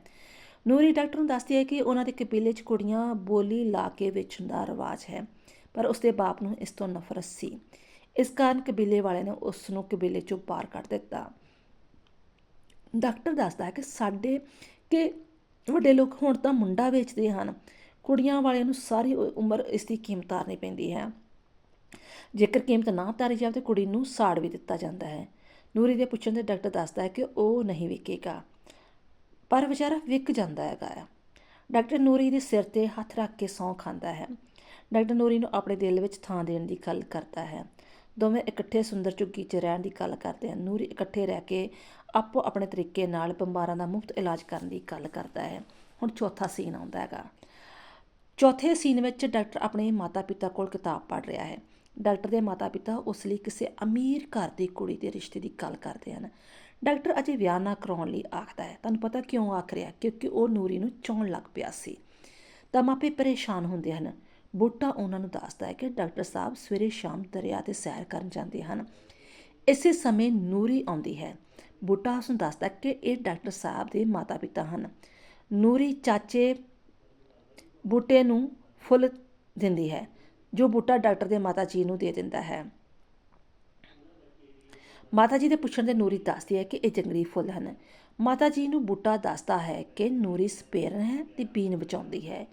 ਨੂਰੀ ਡਾਕਟਰ ਨੂੰ ਦੱਸਦੀ ਹੈ ਕਿ ਉਹਨਾਂ ਦੇ ਕਬੀਲੇ 'ਚ ਕੁੜੀਆਂ ਬੋਲੀ ਲਾ ਕੇ ਵੇਚਣ ਦਾ ਰਿਵਾਜ ਹੈ, ਪਰ ਉਸਦੇ ਬਾਪ ਨੂੰ ਇਸ ਤੋਂ ਨਫ਼ਰਤ ਸੀ। ਇਸ ਕਾਰਨ ਕਬੀਲੇ ਵਾਲੇ ਨੇ ਉਸ ਨੂੰ ਕਬੀਲੇ 'ਚੋਂ ਬਾਹਰ ਕੱਢ ਦਿੱਤਾ। ਡਾਕਟਰ ਦੱਸਦਾ ਹੈ ਕਿ ਸਾਡੇ, ਕਿ ਵੱਡੇ ਲੋਕ ਹੁਣ ਤਾਂ ਮੁੰਡਾ ਵੇਚਦੇ ਹਨ ਕੁੜੀਆਂ ਵਾਲਿਆਂ ਨੂੰ ਸਾਰੀ ਉਮਰ ਇਸ ਦੀ ਕੀਮਤ ਤਾਰਨੀ ਪੈਂਦੀ ਹੈ। ਜੇਕਰ ਕੀਮਤ ਨਾ ਤਾਰੀ ਜਾਵੇ ਤਾਂ ਕੁੜੀ ਨੂੰ ਸਾੜ ਵੀ ਦਿੱਤਾ ਜਾਂਦਾ ਹੈ। ਨੂਰੀ ਦੇ ਪੁੱਛਣ ਤੇ ਡਾਕਟਰ ਦੱਸਦਾ ਹੈ ਕਿ ਉਹ ਨਹੀਂ ਵਿਕੇਗਾ, ਪਰ ਵਿਚਾਰਾ ਵਿਕ ਜਾਂਦਾ ਹੈਗਾ ਆ। ਡਾਕਟਰ ਨੂਰੀ ਦੇ ਸਿਰ ਤੇ ਹੱਥ ਰੱਖ ਕੇ ਸੌਂ ਖਾਂਦਾ ਹੈ। ਡਾਕਟਰ ਨੂਰੀ ਨੂੰ ਆਪਣੇ ਦਿਲ ਵਿੱਚ ਥਾਂ ਦੇਣ ਦੀ ਗੱਲ ਕਰਦਾ ਹੈ। ਦੋਵੇਂ ਇਕੱਠੇ ਸੁੰਦਰ ਝੁੱਗੀ 'ਚ ਰਹਿਣ ਦੀ ਗੱਲ ਕਰਦੇ ਹਨ। ਨੂਰੀ ਇਕੱਠੇ ਰਹਿ ਕੇ ਆਪੋ ਆਪਣੇ ਤਰੀਕੇ ਨਾਲ ਬਿਮਾਰਾਂ ਦਾ ਮੁਫਤ ਇਲਾਜ ਕਰਨ ਦੀ ਗੱਲ ਕਰਦਾ ਹੈ। ਹੁਣ ਚੌਥਾ ਸੀਨ ਆਉਂਦਾ ਹੈਗਾ। ਚੌਥੇ ਸੀਨ ਵਿੱਚ ਡਾਕਟਰ ਆਪਣੇ ਮਾਤਾ-ਪਿਤਾ ਕੋਲ ਕਿਤਾਬ ਪੜ੍ਹ ਰਿਹਾ ਹੈ। ਡਾਕਟਰ ਦੇ ਮਾਤਾ-ਪਿਤਾ ਉਸ ਲਈ ਕਿਸੇ ਅਮੀਰ ਘਰ ਦੀ ਕੁੜੀ ਦੇ ਰਿਸ਼ਤੇ ਦੀ ਗੱਲ ਕਰਦੇ ਹਨ। ਡਾਕਟਰ ਅਜੇ ਵਿਆਹ ਨਾ ਕਰਾਉਣ ਲਈ ਆਖਦਾ ਹੈ। ਤੁਹਾਨੂੰ ਪਤਾ ਕਿਉਂ ਆਖ ਰਿਹਾ? ਕਿਉਂਕਿ ਉਹ ਨੂਰੀ ਨੂੰ ਚਾਹੁਣ ਲੱਗ ਪਿਆ ਸੀ। ਤਾਂ ਮਾਪੇ ਪਰੇਸ਼ਾਨ ਹੁੰਦੇ ਹਨ। ਬੂਟਾ ਉਹਨਾਂ ਨੂੰ ਦੱਸਦਾ ਹੈ ਕਿ ਡਾਕਟਰ ਸਾਹਿਬ ਸਵੇਰੇ ਸ਼ਾਮ ਦਰਿਆ ਤੇ ਸੈਰ ਕਰਨ ਜਾਂਦੇ ਹਨ। ਇਸੇ ਸਮੇਂ ਨੂਰੀ ਆਉਂਦੀ ਹੈ। ਬੂਟਾ ਉਸ ਨੂੰ ਦੱਸਦਾ ਕਿ ਇਹ ਡਾਕਟਰ ਸਾਹਿਬ ਦੇ ਮਾਤਾ-ਪਿਤਾ ਹਨ। ਨੂਰੀ ਚਾਚੇ ਬੂਟੇ ਨੂੰ ਫੁੱਲ ਦਿੰਦੀ ਹੈ, ਜੋ ਬੂਟਾ ਡਾਕਟਰ ਦੇ ਮਾਤਾ ਜੀ ਨੂੰ ਦੇ ਦਿੰਦਾ ਹੈ। ਮਾਤਾ ਜੀ ਦੇ ਪੁੱਛਣ ਤੇ ਨੂਰੀ ਦੱਸਦੀ ਹੈ ਕਿ ਇਹ ਜੰਗਲੀ ਫੁੱਲ ਹਨ। ਮਾਤਾ ਜੀ ਨੂੰ ਬੂਟਾ ਦੱਸਦਾ ਹੈ ਕਿ ਨੂਰੀ ਸਪੇਰਨ ਹੈ ਤੇ ਪੀਣ ਬਚਾਉਂਦੀ ਹੈ।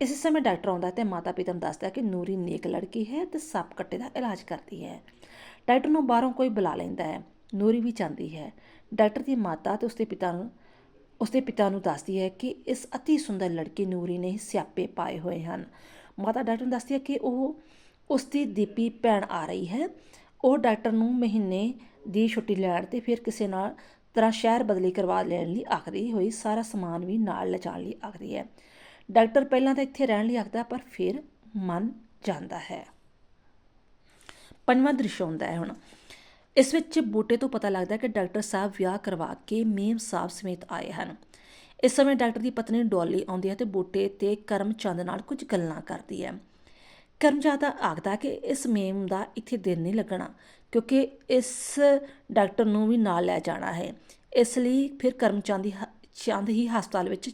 ਇਸੇ ਸਮੇਂ ਡਾਕਟਰ ਆਉਂਦਾ ਹੈ ਤੇ ਮਾਤਾ ਪਿਤਾ ਨੂੰ ਦੱਸਦਾ ਕਿ ਨੂਰੀ ਨੇਕ ਲੜਕੀ ਹੈ ਤੇ ਸੱਪ ਕੱਟੇ ਦਾ ਇਲਾਜ ਕਰਦੀ ਹੈ। ਡਾਕਟਰ ਨੂੰ ਬਾਹਰੋਂ ਕੋਈ ਬੁਲਾ ਲੈਂਦਾ ਹੈ। ਨੂਰੀ ਵੀ ਜਾਂਦੀ ਹੈ। ਡਾਕਟਰ ਦੀ ਮਾਤਾ ਤੇ ਉਸਦੇ ਪਿਤਾ ਨੂੰ ਉਸਦੇ ਪਿਤਾ ਨੂੰ ਦੱਸਦੀ ਹੈ ਕਿ ਇਸ ਅਤੀ ਸੁੰਦਰ ਲੜਕੀ ਨੂਰੀ ਨੇ ਸਿਆਪੇ ਪਾਏ ਹੋਏ ਹਨ। ਮਾਤਾ ਡਾਕਟਰ ਨੂੰ ਦੱਸਦੀ ਹੈ ਕਿ ਉਹ ਉਸ ਦੀ ਦੀਪੀ ਭੈਣ ਆ ਰਹੀ ਹੈ। ਉਹ ਡਾਕਟਰ ਨੂੰ ਮਹੀਨੇ ਦੀ ਛੁੱਟੀ ਲੈਣ ਤੇ ਫਿਰ ਕਿਸੇ ਨਾਲ ਤਰ੍ਹਾਂ ਸ਼ਹਿਰ ਬਦਲੀ ਕਰਵਾ ਲੈਣ ਲਈ ਆਖਦੀ ਹੋਈ ਸਾਰਾ ਸਮਾਨ ਵੀ ਨਾਲ ਲਿਜਾਣ ਲਈ ਆਖਦੀ ਹੈ। ਡਾਕਟਰ ਪਹਿਲਾਂ ਤਾਂ ਇੱਥੇ ਰਹਿਣ ਲਈ ਆਖਦਾ, ਪਰ ਫਿਰ ਮੰਨ ਜਾਂਦਾ ਹੈ। ਪੰਜਵਾਂ ਦ੍ਰਿਸ਼ ਹੁੰਦਾ ਹੈ ਹੁਣ। ਇਸ ਵਿੱਚ ਬੂਟੇ ਤੋਂ ਪਤਾ ਲੱਗਦਾ ਹੈ ਕਿ ਡਾਕਟਰ ਸਾਹਿਬ ਵਿਆਹ ਕਰਵਾ ਕੇ ਮੇਮ ਸਾਹਿਬ ਸਮੇਤ ਆਏ ਹਨ। ਇਸ ਸਮੇਂ ਡਾਕਟਰ ਦੀ ਪਤਨੀ ਡੋਲੀ ਆਉਂਦੀ ਹੈ ਤੇ ਬੂਟੇ ਤੇ ਕਰਮਚੰਦ ਨਾਲ ਕੁਝ ਗੱਲਾਂ ਕਰਦੀ ਹੈ। ਕਰਮਚੰਦ ਆਖਦਾ ਕਿ ਇਸ ਮੇਮ ਦਾ ਇੱਥੇ ਦਿਨ ਨਹੀਂ ਲੱਗਣਾ, ਕਿਉਂਕਿ ਇਸ ਡਾਕਟਰ ਨੂੰ ਵੀ ਨਾਲ ਲੈ ਜਾਣਾ ਹੈ। ਇਸ ਲਈ ਫਿਰ ਕਰਮਚੰਦ ਹ- ਚੰਦ ਹੀ ਹਸਪਤਾਲ ਵਿੱਚ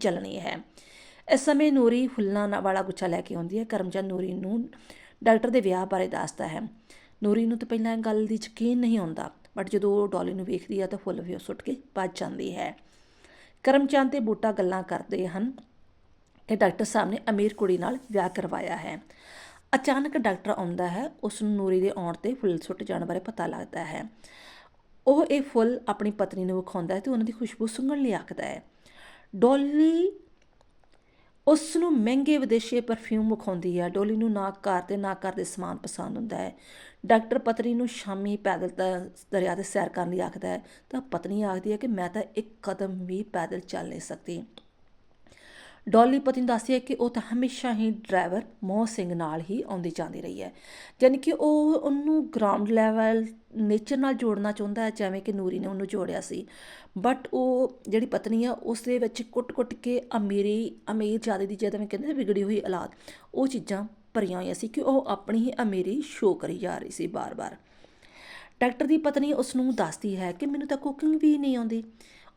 ਚੱਲਣੀ ਹੈ। ਇਸ ਸਮੇਂ ਨੂਰੀ ਫੁੱਲਾਂ ਵਾਲਾ ਗੁੱਛਾ ਲੈ ਕੇ ਆਉਂਦੀ ਹੈ। ਕਰਮਚੰਦ ਨੂਰੀ ਨੂੰ ਡਾਕਟਰ ਦੇ ਵਿਆਹ ਬਾਰੇ ਦੱਸਦਾ ਹੈ। ਨੂਰੀ ਨੂੰ ਤਾਂ ਪਹਿਲਾਂ ਇਹ ਗੱਲ ਦੀ ਯਕੀਨ ਨਹੀਂ ਆਉਂਦਾ ਬਟ ਜਦੋਂ ਉਹ ਡੋਲੀ ਨੂੰ ਵੇਖਦੀ ਹੈ ਤਾਂ ਫੁੱਲ ਵੀ ਸੁੱਟ ਕੇ ਭੱਜ ਜਾਂਦੀ ਹੈ। ਕਰਮਚੰਦ ਤੇ ਬੂਟਾ ਗੱਲਾਂ ਕਰਦੇ ਹਨ ਕਿ ਡਾਕਟਰ ਸਾਹਿਬ ਨੇ ਅਮੀਰ ਕੁੜੀ ਨਾਲ ਵਿਆਹ ਕਰਵਾਇਆ ਹੈ। ਅਚਾਨਕ ਡਾਕਟਰ ਆਉਂਦਾ ਹੈ, ਉਸ ਨੂੰ ਨੂਰੀ ਦੇ ਆਉਣ ਤੇ ਫੁੱਲ ਸੁੱਟ ਜਾਣ ਬਾਰੇ ਪਤਾ ਲੱਗਦਾ ਹੈ। ਉਹ ਇਹ ਫੁੱਲ ਆਪਣੀ ਪਤਨੀ ਨੂੰ ਵਿਖਾਉਂਦਾ ਹੈ ਤੇ ਉਹਨਾਂ ਦੀ ਖੁਸ਼ਬੂ ਸੁੰਘਣ ਲਈ ਆਖਦਾ ਹੈ। ਡੋਲੀ ਉਸ ਨੂੰ ਮਹਿੰਗੇ ਵਿਦੇਸ਼ੀ ਪਰਫਿਊਮ ਵਿਖਾਉਂਦੀ ਹੈ। ਡੋਲੀ ਨੂੰ ਨਾ ਘਰ ਤੇ ਨਾ ਘਰ ਦੇ ਸਮਾਨ ਪਸੰਦ ਹੁੰਦਾ ਹੈ। ਡਾਕਟਰ ਪਤਨੀ ਨੂੰ ਸ਼ਾਮੀ ਪੈਦਲ ਦ- ਦਰਿਆ ਤੇ ਸੈਰ ਕਰਨ ਲਈ ਆਖਦਾ ਹੈ। ਤਾਂ ਪਤਨੀ ਆਖਦੀ ਹੈ ਕਿ ਮੈਂ ਤਾਂ ਇੱਕ ਕਦਮ ਵੀ ਪੈਦਲ ਚੱਲ ਨਹੀਂ ਸਕਦੀ। ਡੋਲੀ ਨੂੰ ਦੱਸਦੀ ਹੈ ਕਿ ਉਹ ਤਾਂ ਹਮੇਸ਼ਾ ਹੀ ਡਰਾਈਵਰ ਮੋਹ ਸਿੰਘ ਨਾਲ ਹੀ ਆਉਂਦੀ ਜਾਂਦੀ ਰਹੀ ਹੈ। ਯਾਨੀ ਕਿ ਉਹ ਉਹਨੂੰ ਗਰਾਊਂਡ ਲੈਵਲ ਨੇਚਰ ਨਾਲ ਜੋੜਨਾ ਚਾਹੁੰਦਾ ਹੈ, ਜਿਵੇਂ ਕਿ ਨੂਰੀ ਨੇ ਉਹਨੂੰ ਜੋੜਿਆ ਸੀ। ਬਟ ਉਹ ਜਿਹੜੀ ਪਤਨੀ ਆ ਉਸ ਦੇ ਵਿੱਚ ਕੁੱਟ-ਕੁੱਟ ਕੇ ਅਮੀਰੀ, ਅਮੀਰ ਜਾਦੇ ਦੀ ਜਿਵੇਂ ਕਹਿੰਦੇ ਵਿਗੜੀ ਹੋਈ ਔਲਾਦ, ਉਹ ਚੀਜ਼ਾਂ ਭਰੀਆਂ ਹੋਈਆਂ ਸੀ ਕਿ ਉਹ ਆਪਣੀ ਹੀ ਅਮੀਰੀ ਸ਼ੋਅ ਕਰੀ ਜਾ ਰਹੀ ਸੀ ਬਾਰ-ਬਾਰ। ਡਾਕਟਰ ਦੀ ਪਤਨੀ ਉਸ ਨੂੰ ਦੱਸਦੀ ਹੈ ਕਿ ਮੈਨੂੰ ਤਾਂ ਕੁਕਿੰਗ ਵੀ ਨਹੀਂ ਆਉਂਦੀ।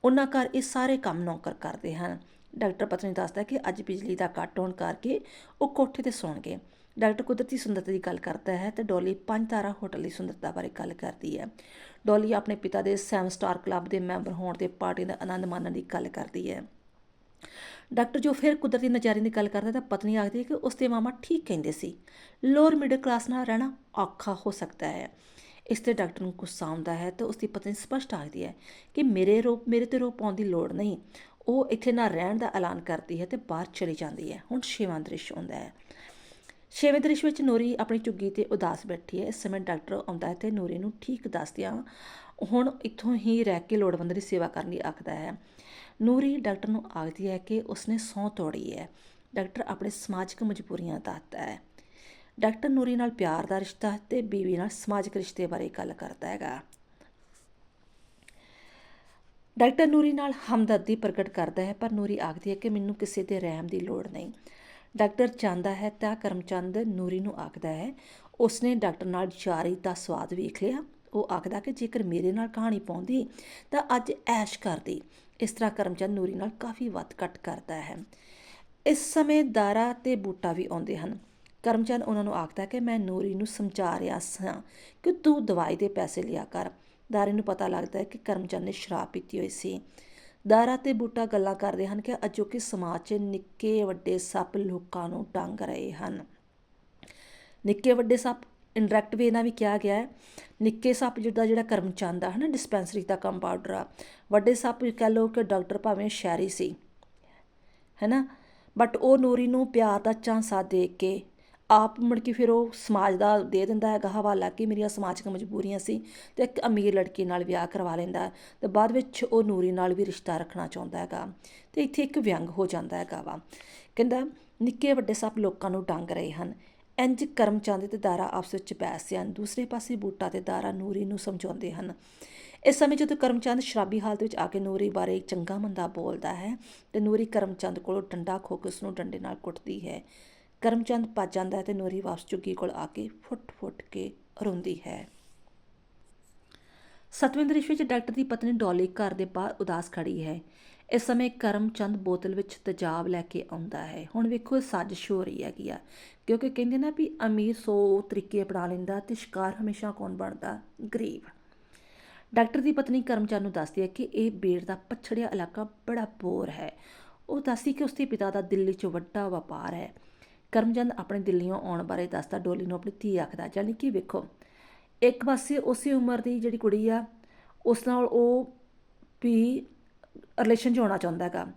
ਉਹਨਾਂ ਘਰ ਇਹ ਸਾਰੇ ਕੰਮ ਨੌਕਰ ਕਰਦੇ ਹਨ। ਡਾਕਟਰ ਪਤਨੀ ਦੱਸਦਾ ਕਿ ਅੱਜ ਬਿਜਲੀ ਦਾ ਕੱਟ ਹੋਣ ਕਰਕੇ ਉਹ ਕੋਠੇ ਤੇ ਸੌਣਗੇ ਡਾਕਟਰ ਕੁਦਰਤੀ ਸੁੰਦਰਤਾ ਦੀ ਗੱਲ ਕਰਦਾ ਹੈ ਤੇ ਡੋਲੀ ਪੰਜ ਤਾਰਾ ਹੋਟਲ ਦੀ ਸੁੰਦਰਤਾ ਬਾਰੇ ਗੱਲ ਕਰਦੀ ਹੈ। ਡੋਲੀ ਆਪਣੇ ਪਿਤਾ ਦੇ ਸੈਵਨ ਸਟਾਰ ਕਲੱਬ ਦੇ ਮੈਂਬਰ ਹੋਣ ਤੇ ਪਾਰਟੀ ਦਾ ਆਨੰਦ ਮਾਣਨ ਦੀ ਗੱਲ ਕਰਦੀ ਹੈ। ਡਾਕਟਰ ਜੋ ਫਿਰ ਕੁਦਰਤੀ ਨਜ਼ਾਰੇ ਦੀ ਗੱਲ ਕਰਦਾ ਤਾਂ ਪਤਨੀ ਆਖਦੀ ਹੈ ਕਿ ਉਸ ਦੇ ਮਾਮਾ ਠੀਕ ਕਹਿੰਦੇ ਸੀ। ਲੋਅਰ ਮਿਡਲ ਕਲਾਸ ਨਾਲ ਰਹਿਣਾ ਔਖਾ ਹੋ ਸਕਦਾ ਹੈ। ਇਸ ਤੇ ਡਾਕਟਰ ਨੂੰ ਗੁੱਸਾ ਆਉਂਦਾ ਹੈ ਤੇ ਉਸ ਦੀ ਪਤਨੀ ਸਪਸ਼ਟ ਆਖਦੀ ਹੈ ਕਿ ਮੇਰੇ ਰੋਪ ਮੇਰੇ ਤੇ ਰੋਪ ਪਾਉਣ ਦੀ ਲੋੜ ਨਹੀਂ। ਉਹ ਇੱਥੇ ਨਾ ਰਹਿਣ ਦਾ ਐਲਾਨ ਕਰਦੀ ਹੈ ਤੇ ਬਾਹਰ ਚਲੀ ਜਾਂਦੀ ਹੈ। ਹੁਣ ਛੇਵਾਂ ਦ੍ਰਿਸ਼ ਆਉਂਦਾ ਹੈ। ਛੇਵੇਂ ਦ੍ਰਿਸ਼ ਵਿੱਚ ਨੂਰੀ ਆਪਣੀ ਝੁੱਗੀ ਤੇ ਉਦਾਸ ਬੈਠੀ ਹੈ। ਇਸ ਸਮੇਂ ਡਾਕਟਰ ਆਉਂਦਾ ਹੈ ਤੇ ਨੂਰੀ ਨੂੰ ਠੀਕ ਦੱਸਦਿਆਂ ਹੁਣ ਇੱਥੋਂ ਹੀ ਰਹਿ ਕੇ ਲੋੜਵੰਦ ਦੀ ਸੇਵਾ ਕਰਨ ਲਈ ਆਖਦਾ ਹੈ। ਨੂਰੀ ਡਾਕਟਰ ਨੂੰ ਆਖਦੀ ਹੈ ਕਿ ਉਸਨੇ ਸਹੁੰ ਤੋੜੀ ਹੈ। ਡਾਕਟਰ ਆਪਣੇ ਸਮਾਜਿਕ ਮਜਬੂਰੀਆਂ ਦੱਸਦਾ ਹੈ। ਡਾਕਟਰ ਨੂਰੀ ਨਾਲ ਪਿਆਰ ਦਾ ਰਿਸ਼ਤਾ ਤੇ ਬੀਵੀ ਨਾਲ ਸਮਾਜਿਕ ਰਿਸ਼ਤੇ ਬਾਰੇ ਗੱਲ ਕਰਦਾ ਹੈਗਾ। ਡਾਕਟਰ ਨੂਰੀ ਨਾਲ ਹਮਦਰਦੀ ਪ੍ਰਗਟ ਕਰਦਾ ਹੈ, ਪਰ ਨੂਰੀ ਆਖਦੀ ਹੈ ਕਿ ਮੈਨੂੰ ਕਿਸੇ ਦੇ ਰਹਿਮ ਦੀ ਲੋੜ ਨਹੀਂ। ਡਾਕਟਰ ਚਾਹੁੰਦਾ ਹੈ ਤਾਂ ਕਰਮਚੰਦ ਨੂਰੀ ਨੂੰ ਆਖਦਾ ਹੈ, ਉਸਨੇ ਡਾਕਟਰ ਨਾਲ ਜਾਰੀ ਦਾ ਸਵਾਦ ਵੇਖ ਲਿਆ। ਉਹ ਆਖਦਾ ਕਿ ਜੇਕਰ ਮੇਰੇ ਨਾਲ ਕਹਾਣੀ ਪਾਉਂਦੀ, ਤਾਂ ਅੱਜ ਐਸ਼ ਕਰਦੀ। ਇਸ ਤਰ੍ਹਾਂ ਕਰਮਚੰਦ ਨੂਰੀ ਨਾਲ ਕਾਫੀ ਵੱਧ ਘੱਟ ਕਰਦਾ ਹੈ। ਇਸ ਸਮੇਂ ਦਾਰਾ ਤੇ ਬੂਟਾ ਵੀ ਆਉਂਦੇ ਹਨ। ਕਰਮਚੰਦ ਉਹਨਾਂ ਨੂੰ ਆਖਦਾ ਕਿ ਮੈਂ ਨੂਰੀ ਨੂੰ ਸਮਝਾ ਰਿਹਾ ਸਾਂ ਕਿ ਤੂੰ ਦਵਾਈ ਦੇ ਪੈਸੇ ਲਿਆ ਕਰ। ਦਾਰੇ ਨੂੰ ਪਤਾ ਲੱਗਦਾ ਹੈ ਕਿ ਕਰਮਚੰਦ ਨੇ ਸ਼ਰਾਬ ਪੀਤੀ ਹੋਈ ਸੀ। ਦਾਰਾ ਤੇ ਬੂਟਾ ਗੱਲਾਂ ਕਰਦੇ ਹਨ ਕਿ ਅਜੋਕੇ ਸਮਾਜ 'ਚ ਨਿੱਕੇ ਵੱਡੇ ਸੱਪ ਲੋਕਾਂ ਨੂੰ ਟੰਗ ਰਹੇ ਹਨ। ਨਿੱਕੇ ਵੱਡੇ ਸੱਪ ਇਨਡਾਇਰੈਕਟ ਵੇ ਨਾਲ ਵੀ ਕਿਹਾ ਗਿਆ ਹੈ। ਨਿੱਕੇ ਸੱਪ ਜਿੱਦਾਂ ਜਿਹੜਾ ਕਰਮਚੰਦ ਆ, ਹਨਾ ਡਿਸਪੈਂਸਰੀ ਦਾ ਕੰਪਾਊਂਡਰ ਆ। ਵੱਡੇ ਸੱਪ ਕਹਿ ਲਓ ਕਿ ਡਾਕਟਰ ਭਾਵੇਂ ਸ਼ਹਿਰੀ ਸੀ, ਹੈਨਾ। ਬਟ ਉਹ ਨੂਰੀ ਨੂੰ ਪਿਆਰ ਦਾ ਝਾਂਸਾ ਦੇ ਕੇ ਆਪ ਮੁੜ ਕੇ ਫਿਰ ਉਹ ਸਮਾਜ ਦਾ ਦੇ ਦਿੰਦਾ ਹੈਗਾ, ਹਵਾਲਾ ਕਿ ਮੇਰੀਆਂ ਸਮਾਜਿਕ ਮਜਬੂਰੀਆਂ ਸੀ ਤੇ ਇੱਕ ਅਮੀਰ ਲੜਕੀ ਨਾਲ ਵਿਆਹ ਕਰਵਾ ਲੈਂਦਾ ਹੈ ਤੇ ਬਾਅਦ ਵਿੱਚ ਉਹ ਨੂਰੀ ਨਾਲ ਵੀ ਰਿਸ਼ਤਾ ਰੱਖਣਾ ਚਾਹੁੰਦਾ ਹੈਗਾ ਤੇ ਇੱਥੇ ਇੱਕ ਵਿਅੰਗ ਹੋ ਜਾਂਦਾ ਹੈਗਾ ਵਾ। ਕਹਿੰਦਾ, ਨਿੱਕੇ ਵੱਡੇ ਸੱਪ ਲੋਕਾਂ ਨੂੰ ਡੰਗ ਰਹੇ ਹਨ। ਇੰਜ ਕਰਮਚੰਦ ਤੇ ਦਾਰਾ ਆਪਸ ਵਿੱਚ ਬੈਸਦੇ ਹਨ ਦੂਸਰੇ ਪਾਸੇ ਬੂਟਾ ਤੇ ਦਾਰਾ ਨੂਰੀ ਨੂੰ ਸਮਝਾਉਂਦੇ ਹਨ। ਇਸ ਸਮੇਂ ਜਦੋਂ ਕਰਮਚੰਦ ਸ਼ਰਾਬੀ ਹਾਲਤ ਵਿੱਚ ਆ ਕੇ ਨੂਰੀ ਬਾਰੇ ਚੰਗਾ ਮੰਦਾ ਬੋਲਦਾ ਹੈ ਤੇ ਨੂਰੀ ਕਰਮਚੰਦ ਕੋਲੋਂ ਡੰਡਾ ਖੋ ਕੇ ਉਸ ਨੂੰ ਡੰਡੇ ਨਾਲ ਕੁੱਟਦੀ ਹੈ ਕਰਮਚੰਦ ਭੱਜ ਜਾਂਦਾ ਹੈ ਤੇ ਨੂਰੀ ਵਾਪਸ ਝੁੱਗੀ ਕੋਲ ਆ ਕੇ ਫੁੱਟ-ਫੁੱਟ ਕੇ ਰੋਂਦੀ ਹੈ। ਸਤਵੇਂ ਦ੍ਰਿਸ਼ ਵਿੱਚ ਡਾਕਟਰ ਦੀ ਪਤਨੀ ਡੋਲੀ ਘਰ ਦੇ ਬਾਹਰ ਉਦਾਸ ਖੜੀ ਹੈ। ਇਸ ਸਮੇਂ ਕਰਮਚੰਦ ਬੋਤਲ ਵਿੱਚ ਤੇਜ਼ਾਬ ਲੈ ਕੇ ਆਉਂਦਾ ਹੈ। ਹੁਣ ਵੇਖੋ, ਇਹ ਸਾਜ਼ਿਸ਼ ਹੋ ਰਹੀ ਹੈਗੀ ਆ, ਕਿਉਂਕਿ ਕਹਿੰਦੇ ਨਾ ਵੀ ਅਮੀਰ ਸੌ ਤਰੀਕੇ ਅਪਣਾ ਲੈਂਦਾ ਤੇ ਸ਼ਿਕਾਰ ਹਮੇਸ਼ਾ ਕੌਣ ਬਣਦਾ? ਗਰੀਬ। ਡਾਕਟਰ ਦੀ ਪਤਨੀ ਕਰਮਚੰਦ ਨੂੰ ਦੱਸਦੀ ਹੈ ਕਿ ਇਹ ਬੇੜ ਦਾ ਪਛੜਿਆ ਇਲਾਕਾ ਬੜਾ ਬੋਰ ਹੈ। ਉਹ ਦੱਸਦੀ ਕਿ ਉਸਦੇ ਪਿਤਾ ਦਾ ਦਿੱਲੀ 'ਚ ਵੱਡਾ ਵਪਾਰ ਹੈ। ਕਰਮਚੰਦ ਆਪਣੇ ਦਿੱਲੀੋਂ ਆਉਣ ਬਾਰੇ ਦੱਸਦਾ, ਡੋਲੀ ਨੂੰ ਆਪਣੀ ਧੀ ਆਖਦਾ ਜਾਨੀ ਕਿ ਵੇਖੋ, ਇੱਕ ਪਾਸੇ ਉਸੇ ਉਮਰ ਦੀ ਜਿਹੜੀ ਕੁੜੀ ਆ, ਉਸ ਨਾਲ ਉਹ ਵੀ ਰਿਲੇਸ਼ਨ 'ਚ ਹੋਣਾ ਚਾਹੁੰਦਾ ਹੈਗਾ।